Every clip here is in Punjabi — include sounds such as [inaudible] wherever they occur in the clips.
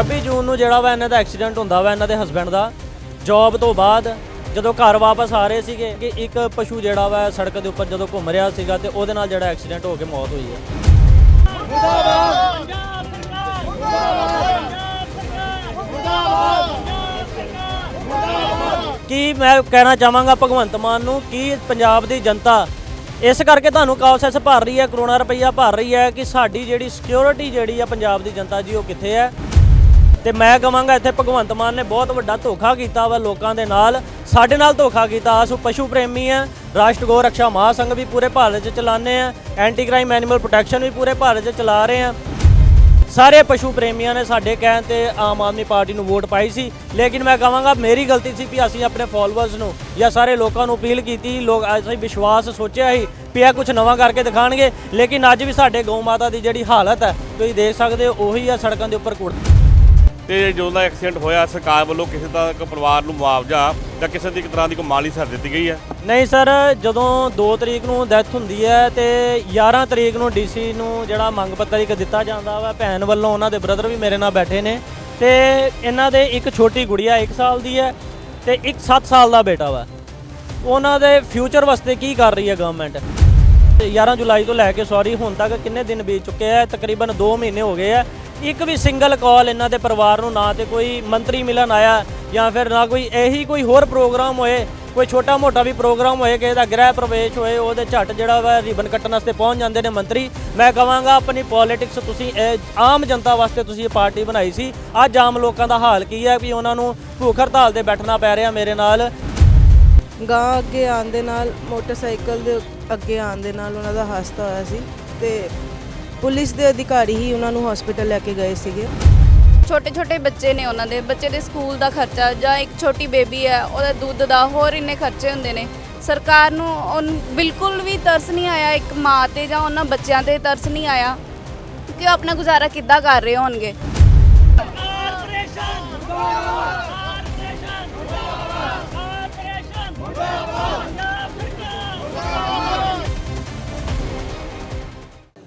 26 ਜੂਨ ਨੂੰ ਜਿਹੜਾ ਵਾ ਇਹਨਾਂ ਦਾ ਐਕਸੀਡੈਂਟ ਹੁੰਦਾ ਵਾ ਇਹਨਾਂ ਦੇ ਹਸਬੰਡ ਦਾ ਜੌਬ ਤੋਂ ਬਾਅਦ ਜਦੋਂ ਘਰ ਵਾਪਸ ਆ ਰਹੇ ਸੀਗੇ ਕਿ ਇੱਕ ਪਸ਼ੂ ਜਿਹੜਾ ਵਾ ਸੜਕ ਦੇ ਉੱਪਰ ਜਦੋਂ ਘੁੰਮ ਰਿਹਾ ਸੀਗਾ ਤੇ ਉਹਦੇ ਨਾਲ ਜਿਹੜਾ ਐਕਸੀਡੈਂਟ ਹੋ ਕੇ ਮੌਤ ਹੋਈ ਹੈ। ਕੀ ਮੈਂ ਕਹਿਣਾ ਚਾਹਾਂਗਾ ਭਗਵੰਤ ਮਾਨ ਨੂੰ ਕਿ ਪੰਜਾਬ ਦੀ ਜਨਤਾ ਇਸ ਕਰਕੇ ਤੁਹਾਨੂੰ ਕਾਉਸੈਸ ਭਰ ਰਹੀ ਹੈ ਕਰੋਨਾ ਰੁਪਈਆ ਭਰ ਰਹੀ ਹੈ ਕਿ ਸਾਡੀ ਜਿਹੜੀ ਸਿਕਿਉਰਿਟੀ ਜਿਹੜੀ ਆ ਪੰਜਾਬ ਦੀ ਜਨਤਾ ਜੀ ਉਹ ਕਿੱਥੇ ਹੈ? ਤੇ ਮੈਂ ਕਹਾਂਗਾ ਇੱਥੇ ਭਗਵੰਤ ਮਾਨ ਨੇ ਬਹੁਤ ਵੱਡਾ ਧੋਖਾ ਕੀਤਾ ਵਾ ਲੋਕਾਂ ਦੇ ਨਾਲ। ਸਾਡੇ ਨਾਲ ਧੋਖਾ ਕੀਤਾ। ਅਸੀਂ ਪਸ਼ੂ ਪ੍ਰੇਮੀ ਆ। ਰਾਸ਼ਟਰ ਗੋ ਰੱਖਿਆ ਮਹਾਸੰਘ ਵੀ ਪੂਰੇ ਭਾਰਤ 'ਚ ਚਲਾਉਂਦੇ ਆ। ਐਂਟੀ ਕ੍ਰਾਈਮ ਐਨੀਮਲ ਪ੍ਰੋਟੈਕਸ਼ਨ ਵੀ ਪੂਰੇ ਭਾਰਤ 'ਚ ਚਲਾ ਰਹੇ ਆ। ਸਾਰੇ ਪਸ਼ੂ ਪ੍ਰੇਮੀਆਂ ਨੇ ਸਾਡੇ ਕਹਿਣ ਤੇ ਆਮ ਆਦਮੀ ਪਾਰਟੀ ਨੂੰ ਵੋਟ ਪਾਈ ਸੀ। ਲੇਕਿਨ ਮੈਂ ਕਹਾਂਗਾ, ਮੇਰੀ ਗਲਤੀ ਸੀ ਵੀ ਅਸੀਂ ਆਪਣੇ ਫਾਲੋਅਰਸ ਨੂੰ ਜਾਂ ਸਾਰੇ ਲੋਕਾਂ ਨੂੰ ਅਪੀਲ ਕੀਤੀ। ਲੋਕ ਅਸੀਂ ਵਿਸ਼ਵਾਸ ਸੋਚਿਆ ਸੀ ਵੀ ਇਹ ਕੁਝ ਨਵਾਂ ਕਰਕੇ ਦਿਖਾਣਗੇ। ਲੇਕਿਨ ਅੱਜ ਵੀ ਸਾਡੇ ਗਊ ਮਾਤਾ ਦੀ ਜਿਹੜੀ ਹਾਲਤ ਹੈ, ਤੁਸੀਂ ਦੇਖ ਸਕਦੇ ਹੋ, ਉਹੀ ਆ ਸੜਕਾਂ ਦੇ ਉੱਪਰ ਕੁੜ ਤੇ ਜਦੋਂ ਦਾ ਐਕਸੀਡੈਂਟ ਹੋਇਆ, ਸਰਕਾਰ ਵੱਲੋਂ ਕਿਸੇ ਦਾ ਪਰਿਵਾਰ ਨੂੰ ਮੁਆਵਜ਼ਾ ਜਾਂ ਕਿਸੇ ਦੀ ਇੱਕ ਤਰ੍ਹਾਂ ਦੀ ਕੋਈ ਮਾਲੀ ਸਹਾਇਤਾ ਦਿੱਤੀ ਗਈ ਹੈ? ਨਹੀਂ ਸਰ, ਜਦੋਂ 2 ਤਰੀਕ ਨੂੰ ਡੈਥ ਹੁੰਦੀ ਹੈ ਤੇ 11 ਤਰੀਕ ਨੂੰ ਡੀਸੀ ਨੂੰ ਜਿਹੜਾ ਮੰਗ ਪੱਤਰ ਇੱਕ ਦਿੱਤਾ ਜਾਂਦਾ ਵਾ, ਭੈਣ ਵੱਲੋਂ ਉਹਨਾਂ ਦੇ ਬ੍ਰਦਰ ਵੀ ਮੇਰੇ ਨਾਲ ਬੈਠੇ ਨੇ ਤੇ ਇਹਨਾਂ ਦੇ ਇੱਕ ਛੋਟੀ ਗੁੜੀਆ 1 ਸਾਲ ਦੀ ਹੈ ਤੇ ਇੱਕ 7 ਸਾਲ ਦਾ ਬੇਟਾ ਵਾ। ਉਹਨਾਂ ਦੇ ਫਿਊਚਰ ਵਾਸਤੇ ਕੀ ਕਰ ਰਹੀ ਹੈ ਗਵਰਨਮੈਂਟ 11 ਜੁਲਾਈ ਤੋਂ ਲੈ ਕੇ ਸੌਰੀ, ਹੁਣ ਤੱਕ ਕਿੰਨੇ ਦਿਨ ਬੀਤ ਚੁੱਕੇ ਆ? ਤਕਰੀਬਨ 2 ਮਹੀਨੇ ਹੋ ਗਏ ਆ। ਇੱਕ ਵੀ ਸਿੰਗਲ ਕਾਲ ਇਹਨਾਂ ਦੇ ਪਰਿਵਾਰ ਨੂੰ ਨਾ ਤੇ ਕੋਈ ਮੰਤਰੀ ਮਿਲਣ ਆਇਆ ਜਾਂ ਫਿਰ ਨਾ ਕੋਈ ਇਹੀ ਕੋਈ ਹੋਰ ਪ੍ਰੋਗਰਾਮ ਹੋਏ, ਕੋਈ ਛੋਟਾ ਮੋਟਾ ਵੀ ਪ੍ਰੋਗਰਾਮ ਹੋਏ, ਕਿਸੇ ਦਾ ਗ੍ਰਹਿ ਪ੍ਰਵੇਸ਼ ਹੋਏ, ਉਹਦੇ ਝੱਟ ਜਿਹੜਾ ਵਾ ਰਿਬਨ ਕੱਟਣ ਵਾਸਤੇ ਪਹੁੰਚ ਜਾਂਦੇ ਨੇ ਮੰਤਰੀ। ਮੈਂ ਕਹਾਂਗਾ ਆਪਣੀ ਪੋਲਿਟਿਕਸ ਤੁਸੀਂ ਇਹ ਆਮ ਜਨਤਾ ਵਾਸਤੇ ਤੁਸੀਂ ਇਹ ਪਾਰਟੀ ਬਣਾਈ ਸੀ। ਅੱਜ ਆਮ ਲੋਕਾਂ ਦਾ ਹਾਲ ਕੀ ਹੈ ਵੀ ਉਹਨਾਂ ਨੂੰ ਭੁੱਖ ਹੜਤਾਲ ਤੇ ਬੈਠਣਾ ਪੈ ਰਿਹਾ ਮੇਰੇ ਨਾਲ। ਗਾਂ ਅੱਗੇ ਆਉਣ ਦੇ ਨਾਲ ਮੋਟਰਸਾਈਕਲ ਦੇ ਅੱਗੇ ਆਉਣ ਦੇ ਨਾਲ ਉਹਨਾਂ ਦਾ ਹਾਦਸਾ ਹੋਇਆ ਸੀ ਤੇ ਪੁਲਿਸ ਦੇ ਅਧਿਕਾਰੀ ਹੀ ਉਹਨਾਂ ਨੂੰ ਹਸਪੀਟਲ ਲੈ ਕੇ ਗਏ ਸੀਗੇ। ਛੋਟੇ ਛੋਟੇ ਬੱਚੇ ਨੇ ਉਹਨਾਂ ਦੇ। ਬੱਚੇ ਦੇ ਸਕੂਲ ਦਾ ਖਰਚਾ ਜਾਂ ਇੱਕ ਛੋਟੀ ਬੇਬੀ ਹੈ ਉਹਦਾ ਦੁੱਧ ਦਾ ਹੋਰ ਇੰਨੇ ਖਰਚੇ ਹੁੰਦੇ ਨੇ। ਸਰਕਾਰ ਨੂੰ ਉਨ- ਬਿਲਕੁਲ ਵੀ ਤਰਸ ਨਹੀਂ ਆਇਆ ਇੱਕ ਮਾਂ ਤੇ ਜਾਂ ਉਹਨਾਂ ਬੱਚਿਆਂ ਤੇ ਤਰਸ ਨਹੀਂ ਆਇਆ ਕਿ ਉਹ ਆਪਣਾ ਗੁਜ਼ਾਰਾ ਕਿੱਦਾਂ ਕਰ ਰਹੇ ਹੋਣਗੇ।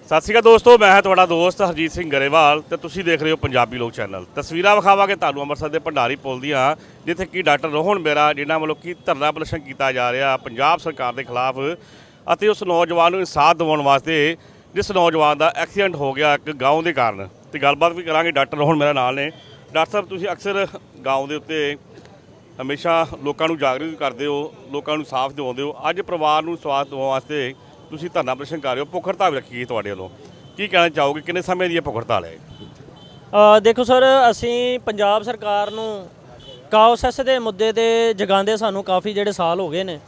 ਸਤਿ ਸ਼੍ਰੀ ਅਕਾਲ ਦੋਸਤੋ, ਮੈਂ ਹਾਂ ਤੁਹਾਡਾ ਦੋਸਤ ਹਰਜੀਤ ਸਿੰਘ ਗਰੇਵਾਲ ਤੇ ਤੁਸੀਂ ਦੇਖ ਰਹੇ ਹੋ ਪੰਜਾਬੀ ਲੋਕ ਚੈਨਲ। ਤਸਵੀਰਾਂ ਵਿਖਾਵਾਂਗੇ ਤੁਹਾਨੂੰ ਅੰਮ੍ਰਿਤਸਰ ਦੇ ਭੰਡਾਰੀ ਪੁਲ ਦੀਆਂ, ਜਿੱਥੇ ਕਿ ਡਾਕਟਰ ਰੋਹਣ ਮੇਰਾ ਜਿਨ੍ਹਾਂ ਵੱਲੋਂ ਕੀ ਧਰਨਾ ਪ੍ਰਦਰਸ਼ਨ ਕੀਤਾ ਜਾ ਰਿਹਾ, ਪੰਜਾਬ ਸਰਕਾਰ ਦੇ ਖਿਲਾਫ ਅਤੇ ਉਸ ਨੌਜਵਾਨ ਨੂੰ ਇਨਸਾਫ ਦਿਵਾਉਣ ਵਾਸਤੇ ਜਿਸ ਨੌਜਵਾਨ ਦਾ ਐਕਸੀਡੈਂਟ ਹੋ ਗਿਆ ਇੱਕ ਗਾਉਂ ਦੇ ਕਾਰਨ। ਤੇ ਗੱਲਬਾਤ ਵੀ ਕਰਾਂਗੇ, ਡਾਕਟਰ ਰੋਹਣ ਮੇਰਾ ਨਾਲ ਨੇ। ਡਾਕਟਰ ਸਾਹਿਬ, ਤੁਸੀਂ ਅਕਸਰ ਗਾਉਂ ਦੇ ਉੱਤੇ ਹਮੇਸ਼ਾ ਲੋਕਾਂ ਨੂੰ ਜਾਗਰੂਕ ਕਰਦੇ ਹੋ, ਲੋਕਾਂ ਨੂੰ ਸਾਫ਼ ਦਿਵਾਉਂਦੇ ਹੋ। ਅੱਜ ਪਰਿਵਾਰ ਨੂੰ ਸਵਾਦ ਦਿਵਾਉਣ ਵਾਸਤੇ ਤੁਸੀਂ ਧਰਨਾ ਪ੍ਰਦਰਸ਼ਨ ਕਰ ਰਹੇ ਹੋ ਭੁੱਖ ਹੜਤਾਲ ਵੀ ਰੱਖੀ ਗਈ ਤੁਹਾਡੇ ਵੱਲੋਂ। ਕੀ ਕਹਿਣਾ ਚਾਹੋਗੇ? ਕਿੰਨੇ ਸਮੇਂ ਦੀ ਇਹ ਭੁੱਖ ਹੜਤਾਲ ਹੈ? ਅ, ਦੇਖੋ ਸਰ ਅਸੀਂ ਪੰਜਾਬ ਸਰਕਾਰ ਨੂੰ ਕਾਉਸੈਸ ਦੇ ਮੁੱਦੇ ਤੇ ਜਗਾਉਂਦੇ ਸਾਨੂੰ ਕਾਫੀ ਜਿਹੜੇ ਸਾਲ ਹੋ ਗਏ ਨੇ।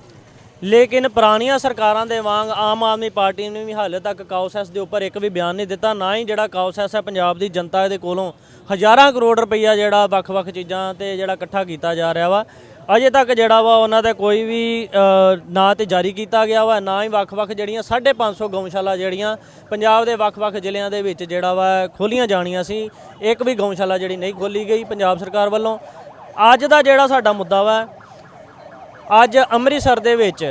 ਲੇਕਿਨ ਪੁਰਾਣੀਆਂ ਸਰਕਾਰਾਂ ਦੇ ਵਾਂਗ ਆਮ ਆਦਮੀ ਪਾਰਟੀ ਨੇ ਵੀ ਹਾਲੇ ਤੱਕ ਕਾਉਸੈਸ ਦੇ ਉੱਪਰ ਇੱਕ ਵੀ ਬਿਆਨ ਨਹੀਂ ਦਿੱਤਾ। ਨਾ ਹੀ ਜਿਹੜਾ ਕਾਉਸੈਸ ਹੈ ਪੰਜਾਬ ਦੀ ਜਨਤਾ ਦੇ ਕੋਲੋਂ ਹਜ਼ਾਰਾਂ ਕਰੋੜ ਰੁਪਈਆ ਜਿਹੜਾ ਵੱਖ-ਵੱਖ ਚੀਜ਼ਾਂ ਤੇ ਜਿਹੜਾ ਇਕੱਠਾ ਕੀਤਾ ਜਾ ਰਿਹਾ ਵਾ। ਅਜੇ ਤੱਕ ਜਿਹੜਾ ਵਾ ਉਹਨਾਂ ਦਾ ਕੋਈ ਵੀ ਅ, ਨਾ ਤੇ ਜਾਰੀ ਕੀਤਾ ਗਿਆ ਵਾ ਨਾ ਹੀ ਵੱਖ-ਵੱਖ ਜਿਹੜੀਆਂ 550 ਗਊਸ਼ਾਲਾ ਜਿਹੜੀਆਂ ਪੰਜਾਬ ਦੇ ਵੱਖ-ਵੱਖ ਜ਼ਿਲ੍ਹਿਆਂ ਦੇ ਵਿੱਚ ਜਿਹੜਾ ਵਾ ਖੋਲੀਆਂ ਜਾਣੀਆਂ ਸੀ ਇੱਕ ਵੀ ਗਊਸ਼ਾਲਾ ਜਿਹੜੀ ਨਹੀਂ ਖੋਲੀ ਗਈ ਪੰਜਾਬ ਸਰਕਾਰ ਵੱਲੋਂ। ਅੱਜ ਦਾ ਜਿਹੜਾ ਸਾਡਾ ਮੁੱਦਾ ਵਾ ਅੱਜ ਅੰਮ੍ਰਿਤਸਰ ਦੇ ਵਿੱਚ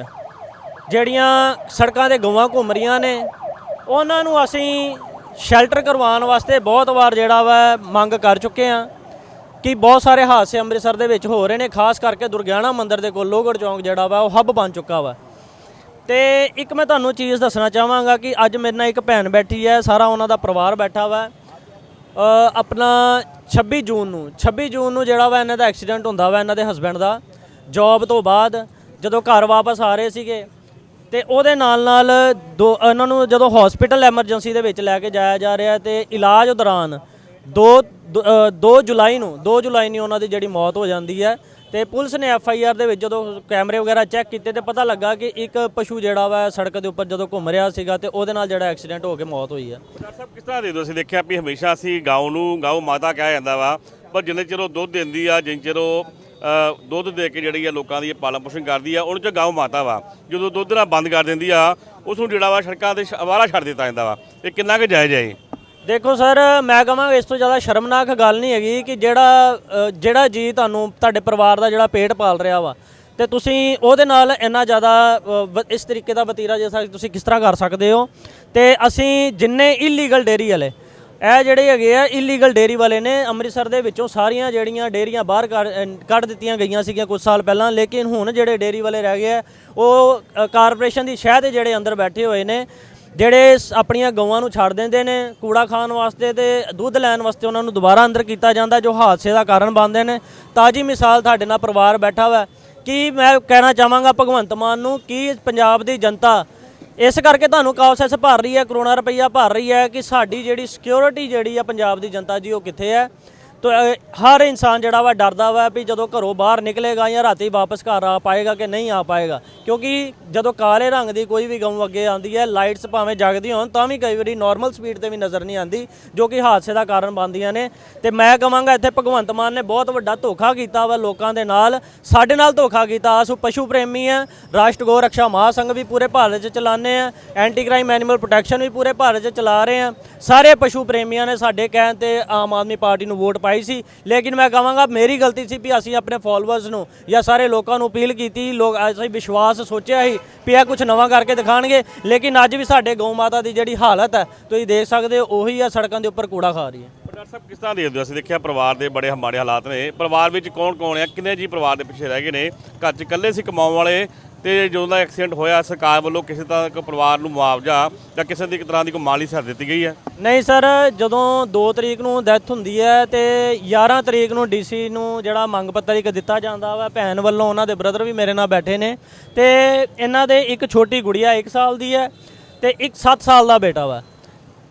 ਜਿਹੜੀਆਂ ਸੜਕਾਂ ਤੇ ਗਊਆਂ ਘੁੰਮ ਰਹੀਆਂ ਨੇ ਉਹਨਾਂ ਨੂੰ ਅਸੀਂ ਸ਼ੈਲਟਰ ਕਰਵਾਉਣ ਵਾਸਤੇ ਬਹੁਤ ਵਾਰ ਜਿਹੜਾ ਵਾ ਮੰਗ ਕਰ ਚੁੱਕੇ ਆ ਕਿ ਬਹੁਤ ਸਾਰੇ ਹਾਦਸੇ ਅੰਮ੍ਰਿਤਸਰ ਦੇ ਵਿੱਚ ਹੋ ਰਹੇ ਨੇ, ਖਾਸ ਕਰਕੇ ਦੁਰਗਿਆਣਾ ਮੰਦਿਰ ਦੇ ਕੋਲ, ਲੋਹਗੜ੍ਹ ਚੌਂਕ ਜਿਹੜਾ ਵਾ, ਉਹ ਹੱਬ ਬਣ ਚੁੱਕਾ ਵਾ। ਤੇ ਇੱਕ ਮੈਂ ਤੁਹਾਨੂੰ ਚੀਜ਼ ਦੱਸਣਾ ਚਾਹਾਂਗਾ ਕਿ ਅੱਜ ਮੇਰੇ ਨਾਲ ਇੱਕ ਭੈਣ ਬੈਠੀ ਹੈ, ਸਾਰਾ ਉਹਨਾਂ ਦਾ ਪਰਿਵਾਰ ਬੈਠਾ ਵਾ। ਆਪਣਾ 26 ਜੂਨ ਨੂੰ 26 ਜੂਨ ਨੂੰ ਜਿਹੜਾ ਵਾ ਇਹਨਾਂ ਦਾ ਐਕਸੀਡੈਂਟ ਹੁੰਦਾ ਵਾ ਇਹਨਾਂ ਦੇ ਹਸਬੰਡ ਦਾ ਜੌਬ ਤੋਂ ਬਾਅਦ ਜਦੋਂ ਘਰ ਵਾਪਸ ਆ ਰਹੇ ਸੀਗੇ, ਤੇ ਉਹਦੇ ਨਾਲ ਨਾਲ ਦੋ, ਇਹਨਾਂ ਨੂੰ ਜਦੋਂ ਹਸਪੀਟਲ ਐਮਰਜੈਂਸੀ ਦੇ ਵਿੱਚ ਲੈ ਕੇ ਜਾਇਆ ਜਾ ਰਿਹਾ ਤੇ ਇਲਾਜ ਦੌਰਾਨ 2 2 ਜੁਲਾਈ ਨੂੰ 2 ਜੁਲਾਈ ਨੂੰ ਉਹਨਾਂ ਦੀ ਜਿਹੜੀ ਮੌਤ ਹੋ ਜਾਂਦੀ ਹੈ ਤੇ ਪੁਲਿਸ ਨੇ ਐਫ ਆਈ ਆਰ ਦੇ ਵਿੱਚ ਜਦੋਂ ਕੈਮਰੇ ਵਗੈਰਾ ਚੈੱਕ ਕੀਤੇ ਤੇ ਪਤਾ ਲੱਗਾ ਕਿ ਇੱਕ ਪਸ਼ੂ ਜਿਹੜਾ ਵਾ ਸੜਕ ਦੇ ਉੱਪਰ ਜਦੋਂ ਘੁੰਮ ਰਿਹਾ ਸੀਗਾ ਤੇ ਉਹਦੇ ਨਾਲ ਜਿਹੜਾ ਐਕਸੀਡੈਂਟ ਹੋ ਕੇ ਮੌਤ ਹੋਈ ਹੈ। ਡਾਕਟਰ ਸਾਹਿਬ, ਕਿਸ ਤਰ੍ਹਾਂ ਦੇ ਦੋ ਅਸੀਂ ਦੇਖਿਆ ਵੀ ਹਮੇਸ਼ਾ ਅਸੀਂ ਗਾਉਂ ਨੂੰ ਗਾਉ ਮਾਤਾ ਕਿਹਾ ਜਾਂਦਾ ਵਾ, ਪਰ ਜਿੰਨੇ ਚਿਰ ਉਹ ਦੁੱਧ ਦਿੰਦੀ ਆ, ਜਿੰਨੇ ਚਿਰ ਉਹ ਦੁੱਧ ਦੇ ਕੇ ਜਿਹੜੀ ਆ ਲੋਕਾਂ ਦੀ ਪਾਲਣ ਪੋਸ਼ਣ ਕਰਦੀ ਆ, ਉਹਨੂੰ ਚ ਗਾਉ ਮਾਤਾ ਵਾ। ਜਦੋਂ ਦੁੱਧ ਨਾਲ ਬੰਦ ਕਰ ਦਿੰਦੀ ਆ, ਉਸ ਨੂੰ ਜਿਹੜਾ ਵਾ ਸੜਕਾਂ ਤੇ ਸ਼- ਛੱਡ ਦਿੱਤਾ ਜਾਂਦਾ ਵਾ। ਇਹ ਕਿੰਨਾ ਕੁ ਜਾਇਜ਼ ਹੈ ਦੇਖੋ ਸਰ ਮੈਂ ਕਹਾਂਗਾ ਇਸ ਤੋਂ ਜ਼ਿਆਦਾ ਸ਼ਰਮਨਾਕ ਗੱਲ ਨਹੀਂ ਹੈਗੀ ਕਿ ਜਿਹੜਾ ਅ, ਜਿਹੜਾ ਜੀ ਤੁਹਾਨੂੰ ਤੁਹਾਡੇ ਪਰਿਵਾਰ ਦਾ ਜਿਹੜਾ ਪੇਟ ਪਾਲ ਰਿਹਾ ਵਾ ਤੇ ਤੁਸੀਂ ਉਹਦੇ ਨਾਲ ਇੰਨਾ ਜ਼ਿਆਦਾ ਅ, ਵ- ਇਸ ਤਰੀਕੇ ਦਾ ਵਤੀਰਾ ਜੇ ਤੁਸੀਂ ਕਿਸ ਤਰ੍ਹਾਂ ਕਰ ਸਕਦੇ ਹੋ? ਤੇ ਅਸੀਂ ਜਿੰਨੇ ਇਲੀਗਲ ਡੇਰੀ ਵਾਲੇ ਇਹ ਜਿਹੜੇ ਹੈਗੇ ਆ ਇਲੀਗਲ ਡੇਰੀ ਵਾਲੇ ਨੇ ਅੰਮ੍ਰਿਤਸਰ ਦੇ ਵਿੱਚੋਂ ਸਾਰੀਆਂ ਜਿਹੜੀਆਂ ਡੇਰੀਆਂ ਬਾਹਰ ਕੱਢ- ਅਹ ਕੱਢ ਦਿੱਤੀਆਂ ਗਈਆਂ ਸੀਗੀਆਂ ਕੁਝ ਸਾਲ ਪਹਿਲਾਂ ਲੇਕਿਨ ਹੁਣ ਜਿਹੜੇ ਡੇਰੀ ਵਾਲੇ ਰਹਿ ਗਏ ਆ ਉਹ ਅ, ਕਾਰਪੋਰੇਸ਼ਨ ਦੀ ਸ਼ਹਿ ਦੇ ਜਿਹੜੇ ਅੰਦਰ ਬੈਠੇ ਹੋਏ ਨੇ ਜਿਹੜੇ ਸ- ਆਪਣੀਆਂ ਗਊਆਂ ਨੂੰ ਛੱਡ ਦਿੰਦੇ ਨੇ, ਕੂੜਾ ਖਾਣ ਵਾਸਤੇ ਤੇ ਦੁੱਧ ਲੈਣ ਵਾਸਤੇ ਉਹਨਾਂ ਨੂੰ ਦੁਬਾਰਾ ਅੰਦਰ ਕੀਤਾ ਜਾਂਦਾ, ਜੋ ਹਾਦਸੇ ਦਾ ਕਾਰਨ ਬਣਦੇ ਨੇ। ਤਾਜੀ ਮਿਸਾਲ ਤੁਹਾਡੇ ਨਾਲ ਪਰਿਵਾਰ ਬੈਠਾ ਵਾ। ਕਿ ਮੈਂ ਕਹਿਣਾ ਚਾਹਾਂਗਾ ਭਗਵੰਤ ਮਾਨ ਨੂੰ, ਕਿ ਪੰਜਾਬ ਦੀ ਜਨਤਾ ਇਸ ਕਰਕੇ ਤੁਹਾਨੂੰ ਕਾਉਸੈਸ ਭਰ ਰਹੀ ਹੈ ਕਰੋਨਾ ਰੁਪਈਆ ਭਰ ਰਹੀ ਹੈ ਕਿ ਸਾਡੀ ਜਿਹੜੀ ਸਿਕਿਉਰਿਟੀ ਜਿਹੜੀ ਆ ਪੰਜਾਬ ਦੀ ਜਨਤਾ ਜੀ ਉਹ ਕਿੱਥੇ ਹੈ? ਤਾਂ ਹਰ ਇਨਸਾਨ ਜਿਹੜਾ ਵਾ ਡਰਦਾ ਵਾ ਵੀ ਜਦੋਂ ਘਰੋਂ ਬਾਹਰ ਨਿਕਲੇਗਾ ਜਾਂ ਰਾਤੀ ਵਾਪਸ ਘਰ ਆ ਪਾਏਗਾ ਕਿ ਨਹੀਂ ਆ ਪਾਏਗਾ। ਕਿਉਂਕਿ ਜਦੋਂ ਕਾਲੇ ਰੰਗ ਦੀ ਕੋਈ ਵੀ ਗਊ ਅੱਗੇ ਆਉਂਦੀ ਹੈ, ਲਾਈਟਸ ਭਾਵੇਂ ਜਗਦੀ ਹੋਣ, ਤਾਂ ਵੀ ਕਈ ਵਾਰੀ ਨਾਰਮਲ ਸਪੀਡ ਤੇ ਵੀ ਨਜ਼ਰ ਨਹੀਂ ਆਉਂਦੀ, ਜੋ ਕਿ ਹਾਦਸੇ ਦਾ ਕਾਰਨ ਬਣਦੀਆਂ ਨੇ। ਤੇ ਮੈਂ ਕਹਾਂਗਾ ਇੱਥੇ ਭਗਵੰਤ ਮਾਨ ਨੇ ਬਹੁਤ ਵੱਡਾ ਧੋਖਾ ਕੀਤਾ ਵਾ ਲੋਕਾਂ ਦੇ ਨਾਲ, ਸਾਡੇ ਨਾਲ ਧੋਖਾ ਕੀਤਾ। ਅਸੀਂ ਪਸ਼ੂ ਪ੍ਰੇਮੀ ਹੈ ਰਾਸ਼ਟਰ ਗੋ ਰੱਖਿਆ ਮਹਾਸੰਘ ਵੀ ਪੂਰੇ ਭਾਰਤ 'ਚ ਚਲਾਉਂਦੇ ਆ ਐਂਟੀ ਕ੍ਰਾਈਮ ਐਨੀਮਲ ਪ੍ਰੋਟੈਕਸ਼ਨ ਵੀ ਪੂਰੇ ਭਾਰਤ 'ਚ ਚਲਾ ਰਹੇ ਆ। ਸਾਰੇ ਪਸ਼ੂ ਪ੍ਰੇਮੀਆਂ ਨੇ ਸਾਡੇ ਕਹਿਣ ਤੇ ਆਮ ਆਦਮੀ ਪਾਰਟੀ ਨੂੰ ਵੋਟ ਪਾਈ ਸੀ। ਲੇਕਿਨ ਮੈਂ ਕਹਾਂਗਾ, ਮੇਰੀ ਗਲਤੀ ਸੀ ਵੀ ਅਸੀਂ ਆਪਣੇ ਫਾਲੋਅਰਸ ਨੂੰ ਜਾਂ ਸਾਰੇ ਲੋਕਾਂ ਨੂੰ ਅਪੀਲ ਕੀਤੀ। ਲੋਕ ਅਸੀਂ ਵਿਸ਼ਵਾਸ ਸੋਚਿਆ ਸੀ ਵੀ ਇਹ ਕੁਝ ਨਵਾਂ ਕਰਕੇ ਦਿਖਾਣਗੇ। ਲੇਕਿਨ ਅੱਜ ਵੀ ਸਾਡੇ ਗਊ ਮਾਤਾ ਦੀ ਜਿਹੜੀ ਹਾਲਤ ਹੈ, ਤੁਸੀਂ ਦੇਖ ਸਕਦੇ ਹੋ, ਉਹੀ ਆ ਸੜਕਾਂ ਦੇ ਉੱਪਰ ਕੂੜਾ ਖਾ ਰਹੀ ਹੈ। ਡਾਕਟਰ ਸਾਹਿਬ, ਕਿਸ ਤਰ੍ਹਾਂ ਦੇਖਦੇ ਹੋ? ਅਸੀਂ ਦੇਖਿਆ ਪਰਿਵਾਰ ਦੇ ਬੜੇ ਮਾੜੇ ਹਾਲਾਤ ਨੇ। ਪਰਿਵਾਰ ਵਿੱਚ ਕੌਣ ਕੌਣ ਆ? ਕਿੰਨੇ ਜੀ ਪਰਿਵਾਰ ਦੇ ਪਿੱਛੇ ਰਹਿ ਗਏ ਨੇ? ਘਰ 'ਚ ਇਕੱਲੇ ਸੀ, ਕਮਾਉਣ ਵਾਲੇ ਤੇ ਜਦੋਂ ਦਾ ਐਕਸੀਡੈਂਟ ਹੋਇਆ, ਸਰਕਾਰ ਵੱਲੋਂ ਕਿਸੇ ਤਰ੍ਹਾਂ ਦਾ ਪਰਿਵਾਰ ਨੂੰ ਮੁਆਵਜ਼ਾ ਜਾਂ ਕਿਸੇ ਦੀ ਇੱਕ ਤਰ੍ਹਾਂ ਦੀ ਕੋਈ ਮਾਲੀ ਸਹਾਇਤਾ ਦਿੱਤੀ ਗਈ ਹੈ? ਨਹੀਂ ਸਰ, ਜਦੋਂ 2 ਤਰੀਕ ਨੂੰ ਡੈਥ ਹੁੰਦੀ ਹੈ ਤੇ 11 ਤਰੀਕ ਨੂੰ ਡੀਸੀ ਨੂੰ ਜਿਹੜਾ ਮੰਗ ਪੱਤਰ ਇੱਕ ਦਿੱਤਾ ਜਾਂਦਾ ਵਾ, ਭੈਣ ਵੱਲੋਂ ਉਹਨਾਂ ਦੇ ਬ੍ਰਦਰ ਵੀ ਮੇਰੇ ਨਾਲ ਬੈਠੇ ਨੇ ਤੇ ਇਹਨਾਂ ਦੇ ਇੱਕ ਛੋਟੀ ਗੁੜੀਆ 1 ਸਾਲ ਦੀ ਹੈ ਤੇ ਇੱਕ 7 ਸਾਲ ਦਾ ਬੇਟਾ ਵਾ।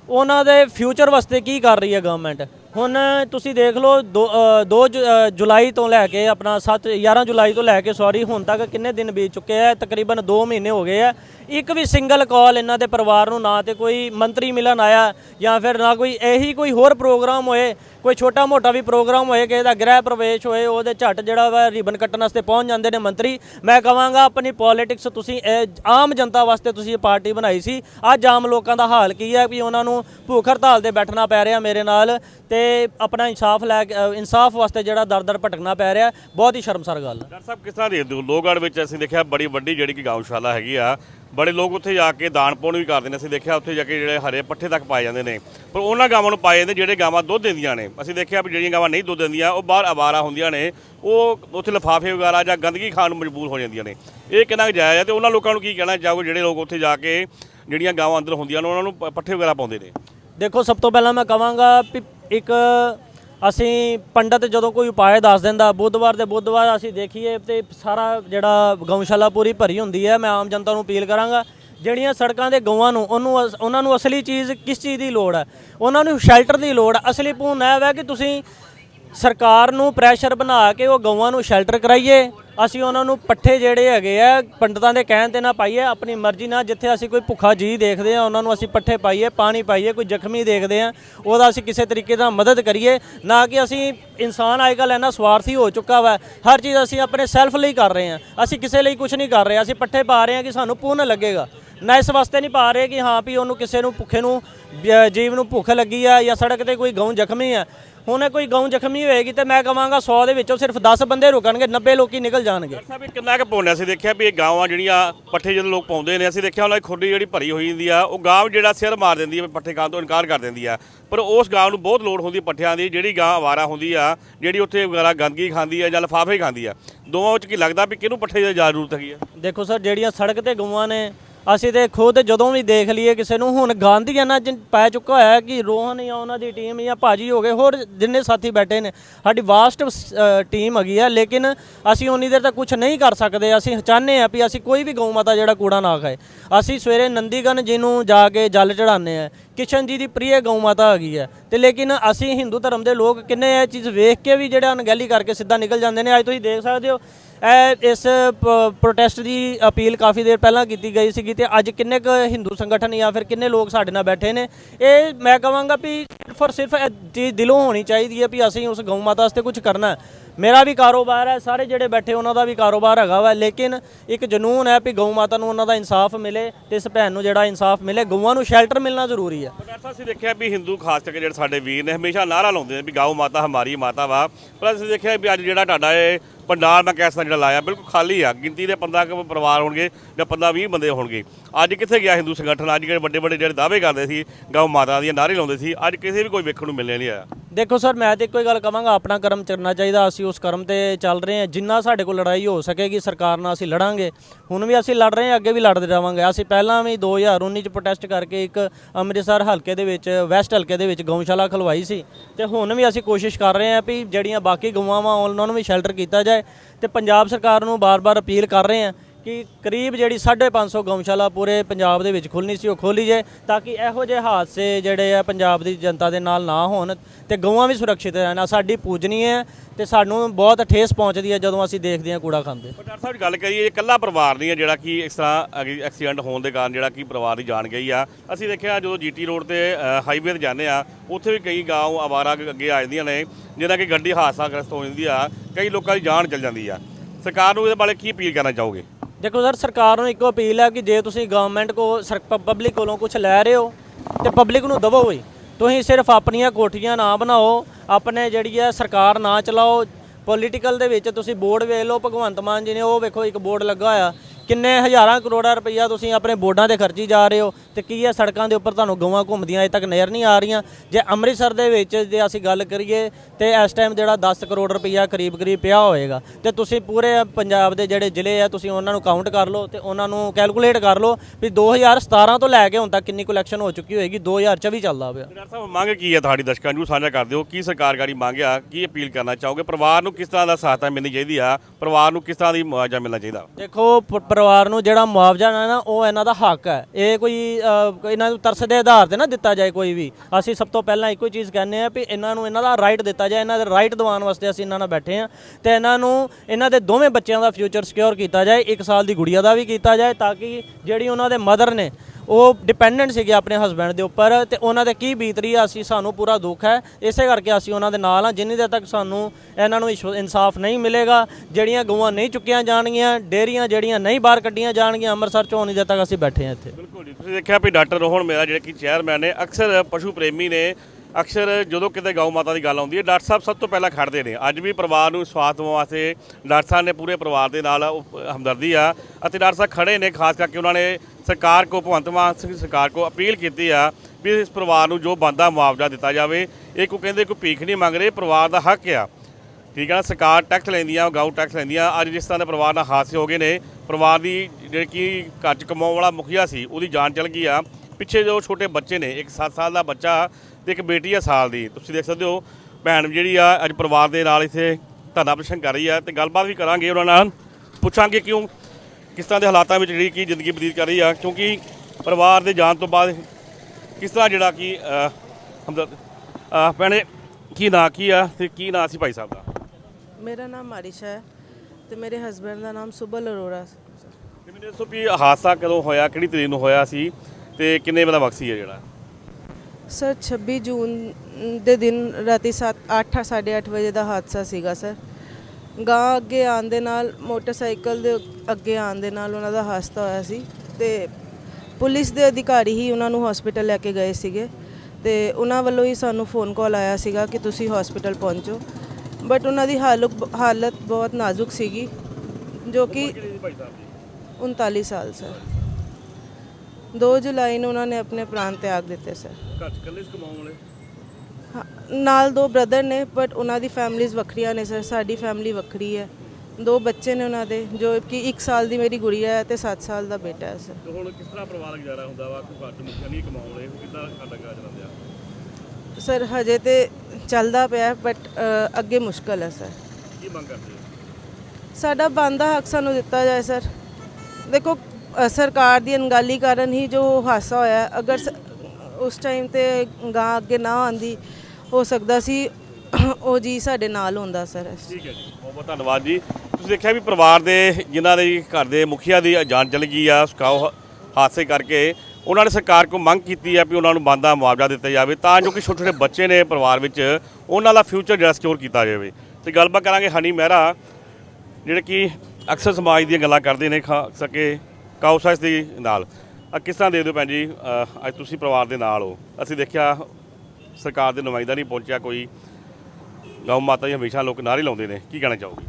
ਉਹਨਾਂ ਦੇ ਫਿਊਚਰ ਵਾਸਤੇ ਕੀ ਕਰ ਰਹੀ ਹੈ ਗਵਰਨਮੈਂਟ ਹੁਣ ਤੁਸੀਂ ਦੇਖ ਲਓ 2 ਜੁਲਾਈ ਤੋਂ ਲੈ ਕੇ ਆਪਣਾ 7 11 ਜੁਲਾਈ ਤੋਂ ਲੈ ਕੇ ਸੌਰੀ, ਹੁਣ ਤੱਕ ਕਿੰਨੇ ਦਿਨ ਬੀਤ ਚੁੱਕੇ ਆ? ਤਕਰੀਬਨ 2 ਮਹੀਨੇ ਹੋ ਗਏ ਆ। ਇੱਕ ਵੀ ਸਿੰਗਲ ਕਾਲ ਇਹਨਾਂ ਦੇ ਪਰਿਵਾਰ ਨੂੰ ਨਾ ਤੇ ਕੋਈ ਮੰਤਰੀ ਮਿਲਣ ਆਇਆ ਜਾਂ ਫਿਰ ਨਾ ਕੋਈ ਇਹੀ ਕੋਈ ਹੋਰ ਪ੍ਰੋਗਰਾਮ ਹੋਏ, ਕੋਈ ਛੋਟਾ ਮੋਟਾ ਵੀ ਪ੍ਰੋਗਰਾਮ ਹੋਏ ਕਿ ਇਹਦਾ ਗ੍ਰਹਿ ਪ੍ਰਵੇਸ਼ ਹੋਏ, ਉਹਦੇ ਝੱਟ ਜਿਹੜਾ ਵਾ ਰਿਬਨ ਕੱਟਣ ਵਾਸਤੇ ਪਹੁੰਚ ਜਾਂਦੇ ਨੇ ਮੰਤਰੀ। ਮੈਂ ਕਹਾਂਗਾ ਆਪਣੀ ਪੋਲਿਟਿਕਸ ਤੁਸੀਂ ਇਹ ਆਮ ਜਨਤਾ ਵਾਸਤੇ ਤੁਸੀਂ ਪਾਰਟੀ ਬਣਾਈ ਸੀ। ਅੱਜ ਆਮ ਲੋਕਾਂ ਦਾ ਹਾਲ ਕੀ ਹੈ ਵੀ ਉਹਨਾਂ ਨੂੰ ਭੁੱਖ ਹੜਤਾਲ ਤੇ ਬੈਠਣਾ ਪੈ ਰਿਹਾ ਮੇਰੇ ਨਾਲ ਤੇ ਆਪਣਾ ਇਨਸਾਫ ਲੈ ਕੇ ਅ, ਇਨਸਾਫ ਵਾਸਤੇ ਜਿਹੜਾ ਦਰ ਦਰ ਭਟਕਣਾ ਪੈ ਰਿਹਾ ਬਹੁਤ ਹੀ ਸ਼ਰਮਸਾਰ ਗੱਲ ਹੈ ਡਾਕਟਰ ਸਾਹਿਬ ਕਿਸ ਤਰ੍ਹਾਂ ਦੇਖਦੇ ਹੋ? ਲੋਹਗੜ੍ਹ ਵਿੱਚ ਅਸੀਂ ਦੇਖਿਆ ਬੜੀ ਵੱਡੀ ਜਿਹੜੀ ਕਿ ਗਊਸ਼ਾਲਾ ਹੈਗੀ ਆ। ਬੜੇ ਲੋਕ ਉੱਥੇ ਜਾ ਕੇ ਦਾਨ ਪੁੰਨ ਵੀ ਕਰਦੇ ਨੇ। ਅਸੀਂ ਦੇਖਿਆ ਉੱਥੇ ਜਾ ਕੇ ਜਿਹੜੇ ਹਰੇ ਪੱਠੇ ਤੱਕ ਪਾਏ ਜਾਂਦੇ ਨੇ। ਪਰ ਉਹਨਾਂ ਗਾਵਾਂ ਨੂੰ ਪਾਏ ਜਾਂਦੇ ਜਿਹੜੇ ਗਾਵਾਂ ਦੁੱਧ ਦਿੰਦੀਆਂ ਨੇ। ਅਸੀਂ ਦੇਖਿਆ ਵੀ ਜਿਹੜੀਆਂ ਗਾਵਾਂ ਨਹੀਂ ਦੁੱਧ ਦਿੰਦੀਆਂ ਉਹ ਬਾਹਰ ਆਵਾਰਾ ਹੁੰਦੀਆਂ ਨੇ। ਉਹ ਉੱਥੇ ਲਿਫਾਫੇ ਵਗੈਰਾ ਜਾਂ ਗੰਦਗੀ ਖਾਣ ਨੂੰ ਮਜਬੂਰ ਹੋ ਜਾਂਦੀਆਂ ਨੇ। ਇਹ ਕਿੰਨਾ ਕੁ ਜਾਇਜ਼ ਹੈ ਤੇ ਉਹਨਾਂ ਲੋਕਾਂ ਨੂੰ ਕੀ ਕਹਿਣਾ ਚਾਹੋਗੇ? ਜਿਹੜੇ ਲੋਕ ਉੱਥੇ ਜਾ ਕੇ ਜਿਹੜੀਆਂ ਗਾਵਾਂ ਅੰਦਰ ਹੁੰਦੀਆਂ ਨੇ ਉਹਨਾਂ ਨੂੰ ਪ- ਪੱਠੇ ਵਗੈਰਾ ਪਾਉਂਦੇ ਨੇ। ਦੇਖੋ ਸਭ ਤੋਂ ਪਹਿਲਾਂ ਮੈਂ ਕਹਾਂਗਾ ਵੀ ਇੱਕ ਅਸੀਂ ਪੰਡਤ ਜਦੋਂ ਕੋਈ ਉਪਾਅ ਦੱਸ ਦਿੰਦਾ, ਬੁੱਧਵਾਰ ਦੇ ਬੁੱਧਵਾਰ ਅਸੀਂ ਦੇਖੀਏ ਤੇ ਸਾਰਾ ਜਿਹੜਾ ਗਊਸ਼ਾਲਾ ਪੂਰੀ ਭਰੀ ਹੁੰਦੀ ਹੈ, ਮੈਂ ਆਮ ਜਨਤਾ ਨੂੰ ਅਪੀਲ ਕਰਾਂਗਾ, ਜਿਹੜੀਆਂ ਸੜਕਾਂ ਦੇ ਗਊਆਂ ਨੂੰ, ਉਹਨੂੰ ਅਸ- ਉਹਨਾਂ ਨੂੰ ਅਸਲੀ ਚੀਜ਼ ਕਿਸ ਚੀਜ਼ ਦੀ ਲੋੜ ਹੈ? ਉਹਨਾਂ ਨੂੰ ਸ਼ੈਲਟਰ ਦੀ ਲੋੜ ਹੈ ਅਸਲੀ ਪੂਨ ਇਹ ਹੈ ਕਿ ਤੁਸੀਂ ਸਰਕਾਰ ਨੂੰ ਪ੍ਰੈਸ਼ਰ ਬਣਾ ਕੇ ਉਹ ਗਊਆਂ ਨੂੰ ਸ਼ੈਲਟਰ ਕਰਾਈਏ। ਅਸੀਂ ਉਹਨਾਂ ਨੂੰ ਪੱਠੇ ਜਿਹੜੇ ਹੈਗੇ ਆ, ਪੰਡਤਾਂ ਦੇ ਕਹਿਣ ਤੇ ਨਾ ਪਾਈਏ, ਆਪਣੀ ਮਰਜ਼ੀ ਨਾਲ ਜਿੱਥੇ ਅਸੀਂ ਕੋਈ ਭੁੱਖਾ ਜੀ ਦੇਖਦੇ ਆ, ਉਹਨਾਂ ਨੂੰ ਅਸੀਂ ਪੱਠੇ ਪਾਈਏ, ਪਾਣੀ ਪਾਈਏ, ਕੋਈ ਜ਼ਖਮੀ ਦੇਖਦੇ ਆ, ਉਹਦਾ ਅਸੀਂ ਕਿਸੇ ਤਰੀਕੇ ਨਾਲ ਮਦਦ ਕਰੀਏ, ਨਾ ਕਿ ਅਸੀਂ ਇਨਸਾਨ ਅੱਜ ਕੱਲ੍ਹ ਇੰਨਾ ਸਵਾਰਥੀ ਹੋ ਚੁੱਕਾ ਵਾ, ਹਰ ਚੀਜ਼ ਅਸੀਂ ਆਪਣੇ ਸੈਲਫ ਲਈ ਕਰ ਰਹੇ ਆ, ਅਸੀਂ ਕਿਸੇ ਲਈ ਕੁਝ ਨਹੀਂ ਕਰ ਰਹੇ, ਅਸੀਂ ਪੱਠੇ ਪਾ ਰਹੇ ਆ ਕਿ ਸਾਨੂੰ ਪੁੰਨ ਲੱਗੇਗਾ। ਨਾ ਇਸ ਵਾਸਤੇ ਨਹੀਂ ਪਾ ਰਹੇ ਕਿ ਹਾਂ ਵੀ ਉਹਨੂੰ ਕਿਸੇ ਨੂੰ ਭੁੱਖੇ ਨੂੰ ਜ- ਜੀਵ ਨੂੰ ਭੁੱਖ ਲੱਗੀ ਆ ਜਾਂ ਸੜਕ ਤੇ ਕੋਈ ਗਊ ਜ਼ਖਮੀ ਆ। ਹੁਣ ਇਹ ਕੋਈ ਗਊ ਜ਼ਖਮੀ ਹੋਏਗੀ ਤੇ ਮੈਂ ਕਹਾਂਗਾ 100 ਦੇ ਵਿੱਚੋਂ ਸਿਰਫ 10 ਬੰਦੇ ਰੁਕਣਗੇ 90 ਲੋਕੀ ਨਿਕਲ ਜਾਣਗੇ। ਸਾਹਿਬ ਇਹ ਕਿੰਨਾ ਕੁ ਹੈ ਅਸੀਂ ਦੇਖਿਆ ਵੀ ਇਹ ਗਾਵਾਂ ਜਿਹੜੀਆਂ ਪੱਠੇ ਜਦੋਂ ਲੋਕ ਪਾਉਂਦੇ ਨੇ ਅਸੀਂ ਦੇਖਿਆ ਉਹਨਾਂ ਦੀ ਖੁੱਡੀ ਜਿਹੜੀ ਭਰੀ ਹੋਈ ਹੁੰਦੀ ਆ ਉਹ ਗਾਂ ਜਿਹੜਾ ਸਿਰ ਮਾਰ ਦਿੰਦੀ ਹੈ ਵੀ ਪੱਠੇ ਖਾਣ ਤੋਂ ਇਨਕਾਰ ਕਰ ਦਿੰਦੀ ਆ। ਪਰ ਉਸ ਗਾਂ ਨੂੰ ਬਹੁਤ ਲੋੜ ਹੁੰਦੀ ਪੱਠਿਆਂ ਦੀ ਜਿਹੜੀ ਗਾਂ ਆਵਾਰਾ ਹੁੰਦੀ ਆ ਜਿਹੜੀ ਉੱਥੇ ਵਗੈਰਾ ਗੰਦਗੀ ਖਾਂਦੀ ਆ ਜਾਂ ਲਿਫਾਫੇ ਖਾਂਦੀ ਆ। ਦੋਵਾਂ ਵਿੱਚ ਕੀ ਲੱਗਦਾ ਵੀ ਕਿਹਨੂੰ ਪੱਠੇ ਦੀ ਜ਼ਿਆਦਾ ਜ਼ਰੂਰਤ ਹੈਗੀ ਆ? ਦੇਖੋ ਸਰ ਜਿਹੜੀਆਂ ਸੜਕ ਤੇ ਗਊਆਂ ਨੇ ਅਸੀਂ ਤੇ ਖੁਦ ਜਦੋਂ ਵੀ ਦੇਖ ਲਈਏ ਕਿਸੇ ਨੂੰ, ਹੁਣ ਗਾਂਧੀ ਹੀ ਇੰਨਾ ਜਿ- ਪੈ ਚੁੱਕਾ ਹੋਇਆ ਕਿ ਰੋਹਨ ਜਾਂ ਉਹਨਾਂ ਦੀ ਟੀਮ ਜਾਂ ਭਾਜੀ ਹੋ ਗਏ, ਹੋਰ ਜਿੰਨੇ ਸਾਥੀ ਬੈਠੇ ਨੇ, ਸਾਡੀ ਵਾਸਟ ਟੀਮ ਹੈਗੀ ਆ, ਲੇਕਿਨ ਅਸੀਂ ਉਨੀ ਦੇਰ ਤੱਕ ਕੁਝ ਨਹੀਂ ਕਰ ਸਕਦੇ। ਅਸੀਂ ਚਾਹੁੰਦੇ ਆ ਵੀ ਅਸੀਂ ਕੋਈ ਵੀ ਗਊ ਮਾਤਾ ਜਿਹੜਾ ਕੂੜਾ ਨਾ ਖਾਏ। ਅਸੀਂ ਸਵੇਰੇ ਨੰਦੀਗਨ ਜੀ ਨੂੰ ਜਾ ਕੇ ਜਲ ਚੜਾਉਂਦੇ ਆ ਕਿਸ਼ਨ ਜੀ ਦੀ ਪ੍ਰਿਯ ਗਊ ਮਾਤਾ ਹੈਗੀ ਹੈ ਤੇ ਲੇਕਿਨ ਅਸੀਂ ਹਿੰਦੂ ਧਰਮ ਦੇ ਲੋਕ ਕਿੰਨੇ ਇਹ ਚੀਜ਼ ਵੇਖ ਕੇ ਵੀ ਜਿਹੜਾ ਅਣਗਹਿਲੀ ਕਰਕੇ ਸਿੱਧਾ ਨਿਕਲ ਜਾਂਦੇ ਨੇ। ਅੱਜ ਤੁਸੀਂ ਦੇਖ ਸਕਦੇ ਹੋ ਇਹ ਇਸ ਪ੍ਰੋਟੈਸਟ ਦੀ ਅਪੀਲ ਕਾਫੀ ਦੇਰ ਪਹਿਲਾਂ ਕੀਤੀ ਗਈ ਸੀਗੀ ਤੇ ਅੱਜ ਕਿੰਨੇ ਕੁ ਹਿੰਦੂ ਸੰਗਠਨ ਜਾਂ ਫਿਰ ਕਿੰਨੇ ਲੋਕ ਸਾਡੇ ਨਾਲ ਬੈਠੇ ਨੇ, ਇਹ ਮੈਂ ਕਹਾਂਗਾ ਵੀ ਸਿਰਫ ਔਰ ਸਿਰਫ ਇਹ ਚੀਜ਼ ਦਿਲੋਂ ਹੋਣੀ ਚਾਹੀਦੀ ਹੈ ਵੀ ਅਸੀਂ ਉਸ ਗਊ ਮਾਤਾ ਵਾਸਤੇ ਕੁਝ ਕਰਨਾ ਮੇਰਾ ਵੀ ਕਾਰੋਬਾਰ ਹੈ, ਸਾਰੇ ਜਿਹੜੇ ਬੈਠੇ ਉਹਨਾਂ ਦਾ ਵੀ ਕਾਰੋਬਾਰ ਹੈਗਾ ਵਾ, ਲੇਕਿਨ ਇੱਕ ਜਨੂਨ ਹੈ ਵੀ ਗਊ ਮਾਤਾ ਨੂੰ ਉਹਨਾਂ ਦਾ ਇਨਸਾਫ ਮਿਲੇ ਤੇ ਇਸ ਭੈਣ ਨੂੰ ਜਿਹੜਾ ਇਨਸਾਫ ਮਿਲੇ, ਗਊਆਂ ਨੂੰ ਸ਼ੈਲਟਰ ਮਿਲਣਾ ਜ਼ਰੂਰੀ ਹੈ। ਡਾਕਟਰ ਅਸੀਂ ਦੇਖਿਆ ਵੀ ਹਿੰਦੂ ਖਾਸ ਕਰਕੇ ਜਿਹੜੇ ਸਾਡੇ ਵੀਰ ਨੇ, ਹਮੇਸ਼ਾ ਨਾਰਾ ਲਾਉਂਦੇ ਨੇ ਵੀ ਗਊ ਮਾਤਾ ਹਮਾਰੀ ਮਾਤਾ ਵਾ। ਪਰ ਅਸੀਂ ਦੇਖਿਆ ਵੀ ਅੱਜ ਜਿਹੜਾ ਤੁਹਾਡਾ ਇਹ ਪੰਡਾਲ ਮੈਂ ਕਹਿ ਸਕਦਾ ਜਿਹੜਾ ਲਾਇਆ, ਬਿਲਕੁਲ ਖਾਲੀ ਆ। ਗਿਣਤੀ ਦੇ 15 ਕੁ ਪਰਿਵਾਰ ਹੋਣਗੇ ਜਾਂ 15 20 ਬੰਦੇ ਹੋਣਗੇ। ਅੱਜ ਕਿੱਥੇ ਗਿਆ ਹਿੰਦੂ ਸੰਗਠਨ? ਅੱਜ ਜਿਹੜੇ ਵੱਡੇ ਵੱਡੇ ਜਿਹੜੇ ਦਾਅਵੇ ਕਰਦੇ ਸੀ ਗਾਉ ਮਾਤਾ ਦੀਆਂ ਨਾਰੇ ਲਾਉਂਦੇ ਸੀ, ਅੱਜ ਕਿਸੇ ਵੀ ਕੋਈ ਵੇਖਣ ਨੂੰ ਮਿਲਿਆ ਨਹੀਂ ਆਇਆ। ਦੇਖੋ ਸਰ, ਮੈਂ ਤੇ ਇੱਕੋ ਹੀ ਗੱਲ ਕਵਾਂਗਾ, ਆਪਣਾ ਕਰਮ ਕਰਨਾ ਚਾਹੀਦਾ, ਅਸੀਂ ਉਸ ਕਰਮ ਤੇ ਚੱਲ ਰਹੇ ਹਾਂ। ਜਿੰਨਾ ਸਾਡੇ ਕੋਲ ਲੜਾਈ ਹੋ ਸਕੇਗੀ, ਸਰਕਾਰ ਨਾਲ ਅਸੀਂ ਲੜਾਂਗੇ। ਹੁਣ ਵੀ ਅਸੀਂ ਲੜ ਰਹੇ ਹਾਂ, ਅੱਗੇ ਵੀ ਲੜਦੇ ਰਵਾਂਗੇ ਅਸੀਂ ਪਹਿਲਾਂ ਵੀ 2019 ਚ ਪ੍ਰੋਟੈਸਟ ਕਰਕੇ ਇੱਕ ਅੰਮ੍ਰਿਤਸਰ ਹਲਕੇ ਦੇ ਵਿੱਚ ਵੈਸਟ ਹਲਕੇ ਦੇ ਵਿੱਚ ਗਊਸ਼ਾਲਾ ਖਲਵਾਈ ਸੀ। ਤੇ ਹੁਣ ਵੀ ਅਸੀਂ ਕੋਸ਼ਿਸ਼ ਕਰ ਰਹੇ ਹਾਂ ਵੀ ਜਿਹੜੀਆਂ ਬਾਕੀ ਗਊਆਂ ਵਾ, ਉਹਨਾਂ ਨੂੰ ਵੀ ਸ਼ੈਲਟਰ ਕੀਤਾ ਜਾਏ। ਤੇ ਪੰਜਾਬ ਸਰਕਾਰ ਨੂੰ ਬਾਰ-ਬਾਰ ਅਪੀਲ ਕਰ ਰਹੇ ਹਾਂ ਕਿ ਕਰੀਬ ਜਿਹੜੀ 550 ਗਊਸ਼ਾਲਾ ਪੂਰੇ ਪੰਜਾਬ ਦੇ ਵਿੱਚ ਖੁੱਲਣੀ ਸੀ, ਉਹ ਖੋਲੀ ਜਾਏ ਤਾਂ ਕਿ ਇਹੋ ਜਿਹੇ ਹਾਦਸੇ ਜਿਹੜੇ ਆ ਪੰਜਾਬ ਦੀ ਜਨਤਾ ਦੇ ਨਾਲ ਨਾ ਹੋਣ ਤੇ ਗਊਆਂ ਵੀ ਸੁਰੱਖਿਅਤ ਰਹਿਣ। ਸਾਡੀ ਪੂਜਨੀ ਹੈ ਤੇ ਸਾਨੂੰ ਬਹੁਤ ਠੇਸ ਪਹੁੰਚਦੀ ਹੈ ਜਦੋਂ ਅਸੀਂ ਦੇਖਦੇ ਹਾਂ ਕੂੜਾ ਖਾਂਦੇ। ਪਰ ਡਾਕਟਰ ਸਾਹਿਬ, ਗੱਲ ਕਰੀਏ ਇਕੱਲਾ ਪਰਿਵਾਰ ਨਹੀਂ ਹੈ ਜਿਹੜਾ ਕਿ ਇਸ ਤਰ੍ਹਾਂ ਅਗੀ- ਐਕਸੀਡੈਂਟ ਹੋਣ ਦੇ ਕਾਰਨ ਜਿਹੜਾ ਕਿ ਪਰਿਵਾਰ ਦੀ ਜਾਨ ਗਈ ਆ। ਅਸੀਂ ਦੇਖਿਆ ਜਦੋਂ ਜੀਟੀ ਰੋਡ ਤੇ ਹਾਈਵੇ ਤੇ ਜਾਂਦੇ ਆ, ਉੱਥੇ ਵੀ ਕਈ ਗਾਉਂ ਆਵਾਰਾ ਅੱਗੇ- ਆ ਜਾਂਦੀਆਂ ਨੇ ਜਿਹਨਾਂ ਕਿ ਗੱਡੀ ਹਾਦਸਾ ਗ੍ਰਸਤ ਹੋ ਜਾਂਦੀ ਆ, ਕਈ ਲੋਕਾਂ ਦੀ ਜਾਨ ਚਲ ਜਾਂਦੀ ਆ। ਸਰਕਾਰ ਨੂੰ ਇਹਦੇ ਬਾਰੇ ਕੀ ਅਪੀਲ ਕਰਨਾ ਚਾਹੋਗੇ? ਦੇਖੋ ਸਰ, ਸਰਕਾਰ ਨੂੰ ਇੱਕੋ ਅਪੀਲ ਹੈ ਕਿ ਜੇ ਤੁਸੀਂ ਗਵਰਨਮੈਂਟ ਕੋ ਪਬਲਿਕ ਕੋਲੋਂ ਕੁਝ ਲੈ ਰਹੇ ਹੋ, ਤੇ ਪਬਲਿਕ ਨੂੰ ਦਵੋ ਹੀ ਤੁਸੀਂ ਸਿਰਫ ਆਪਣੀਆਂ ਕੋਠੀਆਂ ਨਾ ਬਣਾਓ, ਆਪਣੇ ਜਿਹੜੀ ਹੈ ਸਰਕਾਰ ਨਾ ਚਲਾਓ। ਪੋਲੀਟੀਕਲ ਦੇ ਵਿੱਚ ਤੁਸੀਂ ਬੋਰਡ ਵੇਖ ਲਓ, ਭਗਵੰਤ ਮਾਨ ਜੀ ਨੇ ਉਹ ਵੇਖੋ, ਇੱਕ ਬੋਰਡ ਲੱਗਾ ਹੋਇਆ। ਕਿੰਨੇ ਹਜ਼ਾਰਾਂ ਕਰੋੜਾਂ ਰੁਪਈਆ ਤੁਸੀਂ ਆਪਣੇ ਬੋਰਡਾਂ ਤੇ ਖਰਚੀ ਜਾ ਰਹੇ ਹੋ ਤੇ ਕੀ ਹੈ ਸੜਕਾਂ ਦੇ ਉੱਪਰ ਤੁਹਾਨੂੰ ਗਊਆਂ ਘੁੰਮਦੀਆਂ ਅਜੇ ਤੱਕ ਨਜ਼ਰ ਨਹੀਂ ਆ ਰਹੀਆਂ? ਜੇ ਅੰਮ੍ਰਿਤਸਰ ਦੇ ਵਿੱਚ ਜੇ ਅਸੀਂ ਗੱਲ ਕਰੀਏ ਤੇ ਇਸ ਟਾਈਮ ਜਿਹੜਾ 10 ਕਰੋੜ ਰੁਪਈਆ ਕਰੀਬ ਕਰੀਬ ਪਿਆ ਹੋਏਗਾ ਤੇ ਤੁਸੀਂ ਪੂਰੇ ਪੰਜਾਬ ਦੇ ਜਿਹੜੇ ਜ਼ਿਲ੍ਹੇ ਆ ਤੁਸੀਂ ਉਹਨਾਂ ਨੂੰ ਕਾਊਂਟ ਕਰ ਲਓ ਤੇ ਉਹਨਾਂ ਨੂੰ ਕੈਲਕੂਲੇਟ ਕਰ ਲਓ ਵੀ 2017 ਤੋਂ ਲੈ ਕੇ ਹੁਣ ਤੱਕ ਕਿੰਨੀ ਕਲੈਕਸ਼ਨ ਹੋ ਚੁੱਕੀ ਹੋਏਗੀ 2024 ਚੱਲਦਾ ਪਿਆ। ਡਾਕਟਰ ਸਾਹਿਬ ਮੰਗ ਕੀ ਹੈ ਤੁਹਾਡੀ ਦਰਸ਼ਕਾਂ ਨੂੰ? ਸਾਂਝਾ ਕਰ ਦਿਓ ਕੀ ਸਰਕਾਰ ਗਾੜੀ ਮੰਗਿਆ ਕੀ ਅਪੀਲ ਕਰਨਾ ਚਾਹੋਗੇ? ਪਰਿਵਾਰ ਨੂੰ ਕਿਸ ਤਰ੍ਹਾਂ ਦਾ ਸਹਾਇਤਾ ਮਿਲਣੀ ਚਾਹੀਦੀ ਆ? ਪਰਿਵਾਰ ਨੂੰ ਕਿਸ ਤਰ੍ਹਾਂ ਦੀ ਮੁਆਵਜ਼ਾ ਮਿਲਣਾ ਚਾਹੀਦਾ? ਦੇਖੋ ਪਰਿਵਾਰ ਨੂੰ ਜਿਹੜਾ ਮੁਆਵਜ਼ਾ ਹੈ ਨਾ ਉਹ ਇਹਨਾਂ ਦਾ ਹੱਕ ਹੈ। ਇਹ ਕੋਈ ਅਹ, ਇਹਨਾਂ ਨੂੰ ਤਰਸ ਦੇ ਆਧਾਰ ਤੇ ਨਾ ਦਿੱਤਾ ਜਾਏ ਕੋਈ ਵੀ। ਅਸੀਂ ਸਭ ਤੋਂ ਪਹਿਲਾਂ ਇੱਕੋ ਹੀ ਚੀਜ਼ ਕਹਿੰਦੇ ਆ ਵੀ ਇਹਨਾਂ ਨੂੰ ਇਹਨਾਂ ਦਾ ਰਾਈਟ ਦਿੱਤਾ ਜਾਏ ਇਹਨਾਂ ਦੇ ਰਾਈਟ ਦਿਵਾਉਣ ਵਾਸਤੇ ਅਸੀਂ ਇਹਨਾਂ ਨਾਲ ਬੈਠੇ ਆ ਤੇ ਇਹਨਾਂ ਨੂੰ ਇਹਨਾਂ ਦੇ ਦੋਵੇਂ ਬੱਚਿਆਂ ਦਾ ਫਿਊਚਰ ਸਿਕਿਉਰ ਕੀਤਾ ਜਾਏ ਇੱਕ ਸਾਲ ਦੀ ਗੁੜੀਆ ਦਾ ਵੀ ਕੀਤਾ ਜਾਏ ਤਾਂ ਕਿ ਜਿਹੜੀ ਉਹਨਾਂ ਦੇ ਮਦਰ ਨੇ ਉਹ ਡਿਪੈਂਡੈਂਟ ਸੀਗੇ ਆਪਣੇ ਹਸਬੰਡ ਦੇ ਉੱਪਰ ਤੇ ਉਹਨਾਂ ਦੇ ਕੀ ਬੀਤ ਰਹੀ ਆ, ਅਸੀਂ ਸਾਨੂੰ ਪੂਰਾ ਦੁੱਖ ਹੈ। ਇਸੇ ਕਰਕੇ ਅਸੀਂ ਉਹਨਾਂ ਦੇ ਨਾਲ ਆ ਜਿੰਨੀ ਦੇਰ ਤੱਕ ਸਾਨੂੰ ਇਹਨਾਂ ਨੂੰ ਇਸ਼- ਇਨਸਾਫ ਨਹੀਂ ਮਿਲੇਗਾ, ਜਿਹੜੀਆਂ ਗਊਆਂ ਨਹੀਂ ਚੁੱਕੀਆਂ ਜਾਣਗੀਆਂ, ਡੇਰੀਆਂ ਜਿਹੜੀਆਂ ਨਹੀਂ ਬਾਹਰ ਕੱਢੀਆਂ ਜਾਣਗੀਆਂ, ਅੰਮ੍ਰਿਤਸਰ ਚੋਂ ਉਨੀ ਦੇਰ ਤੱਕ ਅਸੀਂ ਬੈਠੇ ਹਾਂ ਇੱਥੇ। ਬਿਲਕੁਲ ਜੀ, ਤੁਸੀਂ ਦੇਖਿਆ ਵੀ ਡਾਕਟਰ ਰੋਹਨ ਮੇਰਾ, ਜਿਹੜੇ ਕਿ ਚੇਅਰਮੈਨ ਨੇ ਅਕਸਰ ਪਸ਼ੂ ਪ੍ਰੇਮੀ ਨੇ ਅਕਸਰ ਜਦੋਂ ਕਿਤੇ ਗਊ ਮਾਤਾ ਦੀ ਗੱਲ ਆਉਂਦੀ ਹੈ, ਡਾਕਟਰ ਸਾਹਿਬ ਸਭ ਤੋਂ ਪਹਿਲਾਂ ਖੜਦੇ ਨੇ। ਅੱਜ ਵੀ ਪਰਿਵਾਰ ਨੂੰ ਸਵਾਸ ਦਿਵਾਉਣ ਵਾਸਤੇ ਡਾਕਟਰ ਸਾਹਿਬ ਨੇ ਪੂਰੇ ਪਰਿਵਾਰ ਦੇ ਨਾਲ ਉਹ ਹਮਦਰਦੀ ਆ ਅਤੇ ਡਾਕਟਰ ਸਾਹਿਬ ਖੜੇ ਨੇ, ਖਾਸ ਕਰਕੇ ਉਹਨਾਂ ਨੇ ਸਰਕਾਰ ਕੋ, ਭਗਵੰਤ ਮਾਨ ਸਿੰਘ ਸਰਕਾਰ ਕੋ ਅਪੀਲ ਕੀਤੀ ਆ ਵੀ ਇਸ ਪਰਿਵਾਰ ਨੂੰ ਜੋ ਬੰਦਾ ਮੁਆਵਜ਼ਾ ਦਿੱਤਾ ਜਾਵੇ। ਇਹ ਕੋ ਕਹਿੰਦੇ ਕੋਈ ਭੀਖ ਨਹੀਂ ਮੰਗ ਰਹੇ, ਪਰਿਵਾਰ ਦਾ ਹੱਕ ਆ। ਠੀਕ ਹੈ ਨਾ, ਸਰਕਾਰ ਟੈਕਸ ਲੈਂਦੀਆਂ ਗਾਉ ਟੈਕਸ ਲੈਂਦੀਆਂ, ਅੱਜ ਜਿਸ ਤਰ੍ਹਾਂ ਦੇ ਪਰਿਵਾਰ ਨਾਲ ਹਾਦਸੇ ਹੋ ਗਏ ਨੇ, ਪਰਿਵਾਰ ਦੀ ਜਿਹੜੀ ਕਿ ਘਰ 'ਚ ਕਮਾਉਣ ਵਾਲਾ ਮੁਖੀਆ ਸੀ, ਉਹਦੀ ਜਾਨ ਚਲ ਗਈ ਆ। ਪਿੱਛੇ ਜੋ ਛੋਟੇ ਬੱਚੇ ਨੇ, ਇੱਕ 7 ਸਾਲ ਦਾ ਬੱਚਾ ਤੇ ਇੱਕ ਬੇਟੀ ਆ ਸਾਲ ਦੀ। ਤੁਸੀਂ ਦੇਖ ਸਕਦੇ ਹੋ ਭੈਣ ਜਿਹੜੀ ਆ ਅੱਜ ਪਰਿਵਾਰ ਦੇ ਨਾਲ ਇੱਥੇ ਧਰਨਾ ਪ੍ਰਦਰਸ਼ਨ ਕਰ ਰਹੀ ਆ ਤੇ ਗੱਲਬਾਤ ਵੀ ਕਰਾਂਗੇ ਉਹਨਾਂ ਨਾਲ। ਪੁੱਛਾਂਗੇ ਕਿਉਂ ਕਿਸ ਤਰ੍ਹਾਂ ਦੇ ਹਾਲਾਤਾਂ ਵਿੱਚ ਜਿਹੜੀ ਕੀ ਜ਼ਿੰਦਗੀ ਬਤੀਤ ਕਰ ਰਹੀ ਆ ਕਿਉਂਕਿ ਪਰਿਵਾਰ ਦੇ ਜਾਣ ਤੋਂ ਬਾਅਦ ਕਿਸ ਤਰ੍ਹਾਂ ਜਿਹੜਾ ਕਿ ਹਮਦਰਦ ਭੈਣੇ ਕੀ ਨਾਂ ਕੀ ਆ ਤੇ ਕੀ ਨਾਂ ਸੀ ਭਾਈ ਸਾਹਿਬ ਦਾ? ਮੇਰਾ ਨਾਮ ਮਾਰਿਸ਼ਾ ਹੈ ਤੇ ਮੇਰੇ ਹਸਬੰਡ ਦਾ ਨਾਮ ਸੁਬਲ ਅਰੋੜਾ ਤੇ ਮੈਨੂੰ ਦੱਸੋ ਵੀ ਹਾਦਸਾ ਕਦੋਂ ਹੋਇਆ ਕਿਹੜੀ ਤਰੀਕ ਨੂੰ ਹੋਇਆ ਸੀ ਤੇ ਕਿੰਨੇ ਵਜੇ ਦਾ ਵਕਤ ਸੀ ਇਹ ਜਿਹੜਾ? ਸਰ 26 ਜੂਨ ਦੇ ਦਿਨ ਰਾਤੀ 7 8 8:30 ਵਜੇ ਦਾ ਹਾਦਸਾ ਸੀਗਾ ਸਰ। ਗਾਂ ਅੱਗੇ ਆਉਣ ਦੇ ਨਾਲ ਮੋਟਰਸਾਈਕਲ ਦੇ ਅੱਗੇ ਆਉਣ ਦੇ ਨਾਲ ਉਹਨਾਂ ਦਾ ਹਾਦਸਾ ਹੋਇਆ ਸੀ ਤੇ ਪੁਲਿਸ ਦੇ ਅਧਿਕਾਰੀ ਹੀ ਉਹਨਾਂ ਨੂੰ ਹਸਪੀਟਲ ਲੈ ਕੇ ਗਏ ਸੀਗੇ ਤੇ ਉਹਨਾਂ ਵੱਲੋਂ ਹੀ ਸਾਨੂੰ ਫੋਨ ਕਾਲ ਆਇਆ ਸੀਗਾ ਕਿ ਤੁਸੀਂ ਹਸਪੀਟਲ ਪਹੁੰਚੋ। ਬਟ ਉਹਨਾਂ ਦੀ ਹਾਲਤ ਹਾਲਤ ਬਹੁਤ ਨਾਜ਼ੁਕ ਸੀਗੀ ਜੋ ਕਿ ਭਾਈ ਸਾਹਿਬ ਜੀ 39 ਸਾਲ ਸਰ। 2 ਜੁਲਾਈ ਨੂੰ ਉਹਨਾਂ ਨੇ ਆਪਣੇ ਪ੍ਰਾਣ ਤਿਆਗ ਦਿੱਤੇ ਸਰ। ਘਰ ਚ ਇਕੱਲੇ ਕਮਾਉਣ ਵਾਲੇ? ਹਾਂ, ਨਾਲ ਦੋ ਬ੍ਰਦਰ ਨੇ ਬਟ ਉਹਨਾਂ ਦੀ ਫੈਮਲੀਆਂ ਵੱਖਰੀਆਂ ਨੇ ਸਰ। ਸਾਡੀ ਫੈਮਿਲੀ ਵੱਖਰੀ ਹੈ। ਦੋ ਬੱਚੇ ਨੇ ਉਹਨਾਂ ਦੇ ਜੋ ਕਿ 1 ਸਾਲ ਦੀ ਮੇਰੀ ਗੁੜੀਆ ਹੈ ਤੇ 7 ਸਾਲ ਦਾ ਬੇਟਾ ਹੈ ਸਰ। ਤੇ ਹੁਣ ਕਿਸ ਤਰ੍ਹਾਂ ਪਰਿਵਾਰਕ ਗੁਜ਼ਾਰਾ ਹੁੰਦਾ ਵਾ? ਕੋਈ ਘਰ ਚ ਮੁਖੀਆ ਨਹੀਂ ਕਮਾਉਣ ਵਾਲੇ? ਕਿੱਦਾਂ ਸਾਡਾ ਘਰ ਚਲਾਉਂਦੇ ਆ? ਸਰ ਹਜੇ ਤੇ ਚੱਲਦਾ ਪਿਆ ਬਟ ਅੱਗੇ ਮੁਸ਼ਕਲ ਹੈ ਸਰ। ਕੀ ਮੰਗ ਕਰਦੇ ਹੋ? ਸਾਡਾ ਬੰਦਾ ਹੱਕ ਸਾਨੂੰ ਦਿੱਤਾ ਜਾਏ ਸਰ। ਦੇਖੋ ਸਰਕਾਰ ਦੀ ਅਣਗਾਲੀ ਕਾਰਨ ਹੀ ਜੋ ਹਾਦਸਾ ਹੋਇਆ, ਅਗਰ ਉਸ ਟਾਈਮ ਤੇ ਗਾਂ ਅੱਗੇ ਨਾ ਆਂਦੀ, ਹੋ ਸਕਦਾ ਸੀ [clears throat] ਉਹ ਜੀ ਸਾਡੇ ਨਾਲ ਹੁੰਦਾ, ਸਰ। ਠੀਕ ਹੈ ਜੀ, ਬਹੁਤ ਬਹੁਤ ਧੰਨਵਾਦ ਜੀ। ਤੁਸੀਂ ਦੇਖਿਆ ਵੀ ਪਰਿਵਾਰ ਦੇ, ਜਿਨ੍ਹਾਂ ਦੇ ਘਰ ਦੇ ਮੁਖੀਆ ਦੀ ਜਾਨ ਚਲ ਗਈ ਆ ਸੁਕਾਓ ਹਾਦਸੇ ਕਰਕੇ, ਉਹਨਾਂ ਨੇ ਸਰਕਾਰ ਕੋਲ ਮੰਗ ਕੀਤੀ ਆ ਵੀ ਉਹਨਾਂ ਨੂੰ ਬੰਦਾ ਮੁਆਵਜ਼ਾ ਦਿੱਤਾ ਜਾਵੇ, ਤਾਂ ਜੋ ਕਿ ਛੋਟੇ ਛੋਟੇ ਬੱਚੇ ਨੇ ਪਰਿਵਾਰ ਵਿੱਚ ਉਹਨਾਂ ਦਾ ਫਿਊਚਰ ਜਿਹੜਾ ਸਿਕਿਉਰ ਕੀਤਾ ਜਾਵੇ। ਤੇ ਗੱਲਬਾਤ ਕਰਾਂਗੇ ਹਨੀ ਮਹਿਰਾ, ਜਿਹੜੇ ਕਿ ਅਕਸਰ ਸਮਾਜ ਦੀਆਂ ਗੱਲਾਂ ਕਰਦੇ ਨੇ, ਖਾ, ਸਕੇ ਕਾਉਸਾਸ ਦੀ ਨਾਲ। ਅ, ਕਿਸ ਤਰ੍ਹਾਂ ਦੇ ਦਿਓ ਭੈਣ ਜੀ? ਅ, ਅੱਜ ਤੁਸੀਂ ਪਰਿਵਾਰ ਦੇ ਨਾਲ ਹੋ। ਅਸੀਂ ਦੇਖਿਆ ਸਰਕਾਰ ਦੇ ਨੁਮਾਇੰਦਾ ਨਹੀਂ ਪਹੁੰਚਿਆ ਕੋਈ ਗਊ ਮਾਤਾ ਜੀ ਹਮੇਸ਼ਾ ਲੋਕ ਨਾਰੇ ਲਾਉਂਦੇ ਨੇ। ਕੀ ਕਹਿਣਾ ਚਾਹੋਗੇ?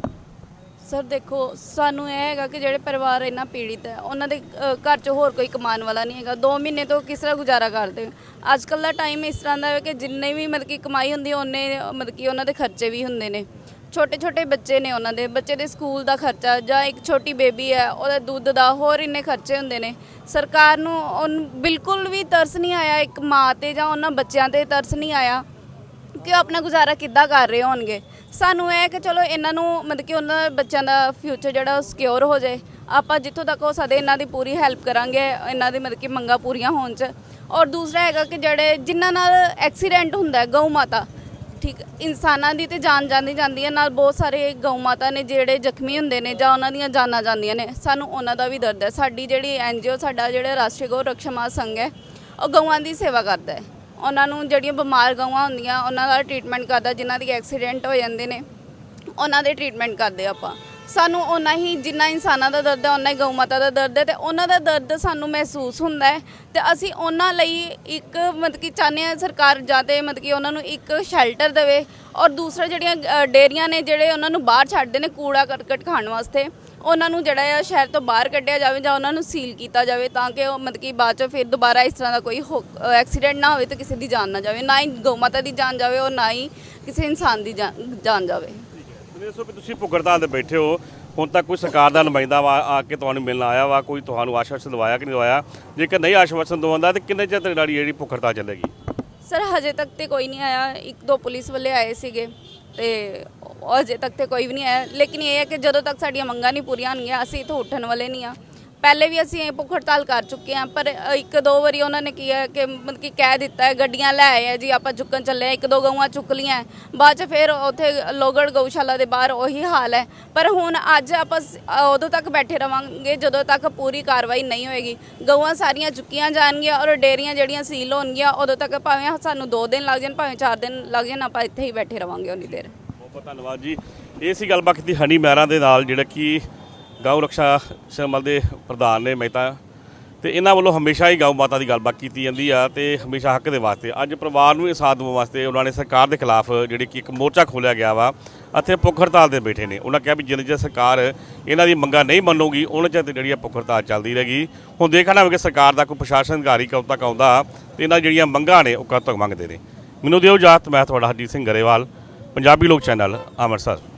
ਸਰ ਦੇਖੋ ਸਾਨੂੰ ਇਹ ਹੈਗਾ ਕਿ ਜਿਹੜੇ ਪਰਿਵਾਰ ਇੰਨਾ ਪੀੜਿਤ ਹੈ ਉਹਨਾਂ ਦੇ ਅ, ਘਰ 'ਚ ਹੋਰ ਕੋਈ ਕਮਾਉਣ ਵਾਲਾ ਨਹੀਂ ਹੈਗਾ। 2 ਮਹੀਨੇ ਤੋਂ ਕਿਸ ਤਰ੍ਹਾਂ ਗੁਜ਼ਾਰਾ ਕਰਦੇ ਅੱਜ ਕੱਲ੍ਹ ਦਾ ਟਾਈਮ ਇਸ ਤਰ੍ਹਾਂ ਦਾ ਹੈ ਕਿ ਜਿੰਨੇ ਵੀ ਮਤਲਬ ਕਿ ਕਮਾਈ ਹੁੰਦੀ ਹੈ ਉਹਨੇ ਮਤਲਬ ਕਿ ਉਹਨਾਂ ਦੇ ਖਰਚੇ ਵੀ ਹੁੰਦੇ ਨੇ। ਛੋਟੇ ਛੋਟੇ ਬੱਚੇ ਨੇ ਉਹਨਾਂ ਦੇ, ਬੱਚੇ ਦੇ ਸਕੂਲ ਦਾ ਖਰਚਾ ਜਾਂ ਇੱਕ ਛੋਟੀ ਬੇਬੀ ਹੈ, ਉਹਦਾ ਦੁੱਧ ਦਾ ਹੋਰ ਇੰਨੇ ਖਰਚੇ ਹੁੰਦੇ ਨੇ। ਸਰਕਾਰ ਨੂੰ ਉਨ, ਬਿਲਕੁਲ ਵੀ ਤਰਸ ਨਹੀਂ ਆਇਆ ਇੱਕ ਮਾਂ ਤੇ ਜਾਂ ਉਹਨਾਂ ਬੱਚਿਆਂ ਤੇ ਤਰਸ ਨਹੀਂ ਆਇਆ ਕਿ ਉਹ ਆਪਣਾ ਗੁਜ਼ਾਰਾ ਕਿੱਦਾਂ ਕਰ ਰਹੇ ਹੋਣਗੇ। ਸਾਨੂੰ ਇਹ ਹੈ ਕਿ ਚਲੋ ਇਹਨਾਂ ਨੂੰ ਮਤਲਬ ਕਿ ਉਹਨਾਂ ਬੱਚਿਆਂ ਦਾ ਫਿਊਚਰ ਜਿਹੜਾ ਉਹ ਸਿਕਿਉਰ ਹੋ ਜਾਏ। ਆਪਾਂ ਜਿੱਥੋਂ ਤੱਕ ਹੋ ਸਕਦੇ ਇਹਨਾਂ ਦੀ ਪੂਰੀ ਹੈਲਪ ਕਰਾਂਗੇ, ਇਹਨਾਂ ਦੀ ਮਤਲਬ ਕਿ ਮੰਗਾਂ ਪੂਰੀਆਂ ਹੋਣ ਚ। ਔਰ ਦੂਸਰਾ ਹੈਗਾ ਕਿ ਜਿਹੜੇ ਜਿਨ੍ਹਾਂ ਨਾਲ ਐਕਸੀਡੈਂਟ ਹੁੰਦਾ ਗਊ ਮਾਤਾ ਠੀਕ, ਇਨਸਾਨਾਂ ਦੀ ਤੇ ਜਾਨ ਜਾਂਦੀ ਜਾਂਦੀ ਹੈ, ਨਾਲ ਬਹੁਤ ਸਾਰੇ ਗਊ ਮਾਤਾ ਨੇ ਜਿਹੜੇ ਜ਼ਖਮੀ ਹੁੰਦੇ ਨੇ ਜਾਂ ਉਹਨਾਂ ਦੀਆਂ ਜਾਨਾਂ ਜਾਂਦੀਆਂ ਨੇ, ਸਾਨੂੰ ਉਹਨਾਂ ਦਾ ਵੀ ਦਰਦ ਹੈ। ਸਾਡੀ ਜਿਹੜੀ ਐਨਜੀਓ ਸਾਡਾ ਜਿਹੜਾ ਰਾਸ਼ਟਰੀ ਗਊ ਰਕਸ਼ਾ ਮਹਾ ਸੰਘ ਹੈ, ਉਹ ਗਊਆਂ ਦੀ ਸੇਵਾ ਕਰਦਾ ਹੈ। ਉਹਨਾਂ ਨੂੰ ਜਿਹੜੀਆਂ ਬਿਮਾਰ ਗਊਆਂ ਹੁੰਦੀਆਂ, ਉਹਨਾਂ ਦਾ ਟ੍ਰੀਟਮੈਂਟ ਕਰਦਾ, ਜਿਨ੍ਹਾਂ ਦੀ ਐਕਸੀਡੈਂਟ ਹੋ ਜਾਂਦੇ ਨੇ, ਉਹਨਾਂ ਦੇ ਟ੍ਰੀਟਮੈਂਟ ਕਰਦੇ ਆਪਾਂ। ਸਾਨੂੰ ਉਹਨਾਂ ਹੀ ਜਿੰਨਾ ਇਨਸਾਨਾਂ ਦਾ ਦਰਦ ਹੈ ਉਨਾ ਹੀ ਗਊ ਮਾਤਾ ਦਾ ਦਰਦ ਹੈ ਤੇ ਉਹਨਾਂ ਦਾ ਦਰਦ ਸਾਨੂੰ ਮਹਿਸੂਸ ਹੁੰਦਾ ਹੈ ਤੇ ਅਸੀਂ ਉਹਨਾਂ ਲਈ ਇੱਕ ਮਤਲਬ ਕਿ ਚਾਹੁੰਦੇ ਹਾਂ ਸਰਕਾਰ ਜਾਂ ਤੇ ਮਤਲਬ ਕਿ ਉਹਨਾਂ ਨੂੰ ਇੱਕ ਸ਼ੈਲਟਰ ਦੇਵੇ ਔਰ ਦੂਸਰਾ ਜਿਹੜੀਆਂ ਅ, ਡੇਅਰੀਆਂ ਨੇ ਜਿਹੜੇ ਉਹਨਾਂ ਨੂੰ ਬਾਹਰ ਛੱਡਦੇ ਨੇ ਕੂੜਾ ਕਰਕਟ ਖਾਣ ਵਾਸਤੇ ਉਹਨਾਂ ਨੂੰ ਜਿਹੜਾ ਆ ਸ਼ਹਿਰ ਤੋਂ ਬਾਹਰ ਕੱਢਿਆ ਜਾਵੇ ਜਾਂ ਉਹਨਾਂ ਨੂੰ ਸੀਲ ਕੀਤਾ ਜਾਵੇ ਤਾਂ ਕਿ ਉਹ ਮਤਲਬ ਕਿ ਬਾਅਦ ਚ ਫਿਰ ਦੁਬਾਰਾ ਇਸ ਤਰ੍ਹਾਂ ਦਾ ਕੋਈ ਐਕਸੀਡੈਂਟ ਨਾ ਹੋਵੇ ਤੇ ਕਿਸੇ ਦੀ ਜਾਨ ਨਾ ਜਾਵੇ ਨਾ ਹੀ ਗਊ ਮਾਤਾ ਦੀ ਜਾਨ ਜਾਵੇ ਔਰ ਨਾ ਹੀ ਕਿਸੇ ਇਨਸਾਨ ਦੀ ਜਾਨ ਜਾਨ ਜਾਵੇ। ਦੱਸੋ ਵੀ ਤੁਸੀਂ ਭੁੱਖੜਤਾਲ ਤੇ ਬੈਠੇ ਹੋ, ਹੁਣ ਤੱਕ ਕੋਈ ਸਰਕਾਰ ਦਾ ਨੁਮਾਇੰਦਾ ਵਾ ਆ ਕੇ ਤੁਹਾਨੂੰ ਮਿਲਣ ਆਇਆ ਵਾ, ਕੋਈ ਤੁਹਾਨੂੰ ਆਸ਼ਵਾਸਨ ਦਵਾਇਆ ਕਿ ਨਹੀਂ ਦਵਾਇਆ? ਜੇਕਰ ਨਹੀਂ ਆਸ਼ਵਾਸਨ ਦਵਾਉਂਦਾ, ਤੇ ਕਿੰਨੇ ਚਿਰ ਤੱਕ ਜਿਹੜੀ ਭੁੱਖ ਹੜਤਾਲ ਚੱਲੇਗੀ? ਸਰ, ਹਜੇ ਤੱਕ ਤੇ ਕੋਈ ਨਹੀਂ ਆਇਆ। ਇੱਕ ਦੋ ਪੁਲਿਸ ਵਾਲੇ ਆਏ ਸੀਗੇ ਤੇ ਉਹ ਹਜੇ ਤੱਕ ਤੇ ਕੋਈ ਵੀ ਨਹੀਂ ਆਇਆ। ਲੇਕਿਨ ਇਹ ਹੈ ਕਿ ਜਦੋਂ ਤੱਕ ਸਾਡੀਆਂ ਮੰਗਾਂ ਨਹੀਂ ਪੂਰੀਆਂ ਹੋਣਗੀਆਂ, ਅਸੀਂ ਇੱਥੋਂ ਉੱਠਣ ਵਾਲੇ ਨਹੀਂ ਆ। ਪਹਿਲੇ ਵੀ ਅਸੀਂ ਇਹ ਭੁੱਖ ਹੜਤਾਲ ਕਰ ਚੁੱਕੇ ਹਾਂ, ਪਰ ਇੱਕ ਦੋ ਵਾਰੀ ਉਹਨਾਂ ਨੇ ਕੀ ਹੈ ਕਿ ਮਤਲਬ ਕਿ ਕਹਿ ਦਿੱਤਾ ਹੈ, ਗੱਡੀਆਂ ਲੈ ਆਏ ਆ ਜੀ, ਆਪਾਂ ਚੁੱਕਣ ਚੱਲੇ ਆ ਇੱਕ ਦੋ ਗਊਆਂ ਚੁੱਕ ਲੀਆਂ ਬਾਅਦ ਚ ਫਿਰ ਉੱਥੇ ਲੋਗੜ ਗਊਸ਼ਾਲਾ ਦੇ ਬਾਹਰ ਉਹੀ ਹਾਲ ਹੈ। ਪਰ ਹੁਣ ਅੱਜ ਆਪਾਂ ਸ- ਉਦੋਂ ਤੱਕ ਬੈਠੇ ਰਵਾਂਗੇ, ਜਦੋਂ ਤੱਕ ਪੂਰੀ ਕਾਰਵਾਈ ਨਹੀਂ ਹੋਏਗੀ। ਗਊਆਂ ਸਾਰੀਆਂ ਚੁੱਕੀਆਂ ਜਾਣਗੀਆਂ ਔਰ ਡੇਰੀਆਂ ਜਿਹੜੀਆਂ ਸੀਲ ਹੋਣਗੀਆਂ, ਉਦੋਂ ਤੱਕ ਭਾਵੇਂ ਸਾਨੂੰ 2 ਦਿਨ ਲੱਗ ਜਾਣ, ਭਾਵੇਂ 4 ਦਿਨ ਲੱਗ ਜਾਣ, ਆਪਾਂ ਇੱਥੇ ਹੀ ਬੈਠੇ ਰਵਾਂਗੇ ਉਨੀ ਦੇਰ। ਬਹੁਤ ਬਹੁਤ ਧੰਨਵਾਦ ਜੀ। ਇਹ ਸੀ ਗੱਲਬਾਤ ਕੀਤੀ ਹਨੀ ਮਹਿਰਾ ਦੇ ਨਾਲ, ਜਿਹੜਾ ਕਿ ਗਊ ਰਕਸ਼ਾ ਸ਼ਮਲ ਦੇ ਪ੍ਰਧਾਨ ਨੇ ਮਹਿਤਾ। ਤੇ ਇਹਨਾਂ ਵੱਲੋਂ ਹਮੇਸ਼ਾ ਹੀ ਗਊ ਮਾਤਾ ਦੀ ਗੱਲਬਾਤ ਕੀਤੀ ਜਾਂਦੀ ਆ ਤੇ ਹਮੇਸ਼ਾ ਹੱਕ ਦੇ ਵਾਸਤੇ। ਅੱਜ ਪਰਿਵਾਰ ਨੂੰ ਇਹ ਸਾਥ ਦਿਵਾਉਣ ਵਾਸਤੇ ਉਹਨਾਂ ਨੇ ਸਰਕਾਰ ਦੇ ਖਿਲਾਫ ਜਿਹੜੀ ਕਿ ਇੱਕ ਮੋਰਚਾ ਖੋਲਿਆ ਗਿਆ ਵਾ, ਅਤੇ ਭੁੱਖ ਹੜਤਾਲ ਤੇ ਬੈਠੇ ਨੇ। ਉਹਨਾਂ ਕਿਹਾ ਵੀ ਜਿੰਨੇ ਚਿਰ ਸਰਕਾਰ ਇਹਨਾਂ ਦੀ ਮੰਗਾਂ ਨਹੀਂ ਮੰਨੂਗੀ ਉਹਨਾਂ ਚਿਰ ਤੇ ਜਿਹੜੀ ਆ ਭੁੱਖ ਹੜਤਾਲ ਚੱਲਦੀ ਰਹੇਗੀ। ਹੁਣ ਦੇਖਣਾ ਹੋਵੇ ਕਿ ਸਰਕਾਰ ਦਾ ਕੋਈ ਪ੍ਰਸ਼ਾਸਨ ਅਧਿਕਾਰੀ ਕਦੋਂ ਤੱਕ ਆਉਂਦਾ, ਤੇ ਇਹਨਾਂ ਜਿਹੜੀਆਂ ਮੰਗਾਂ ਨੇ ਉਹ ਕਦੋਂ ਤੱਕ ਮੰਗਦੇ ਨੇ। ਮੈਨੂੰ ਦਿਓ ਜਾਤ ਮੈਂ ਤੁਹਾਡਾ ਹਰਜੀਤ ਸਿੰਘ ਗਰੇਵਾਲ, ਪੰਜਾਬੀ ਲੋਕ ਚੈਨਲ, ਅੰਮ੍ਰਿਤਸਰ।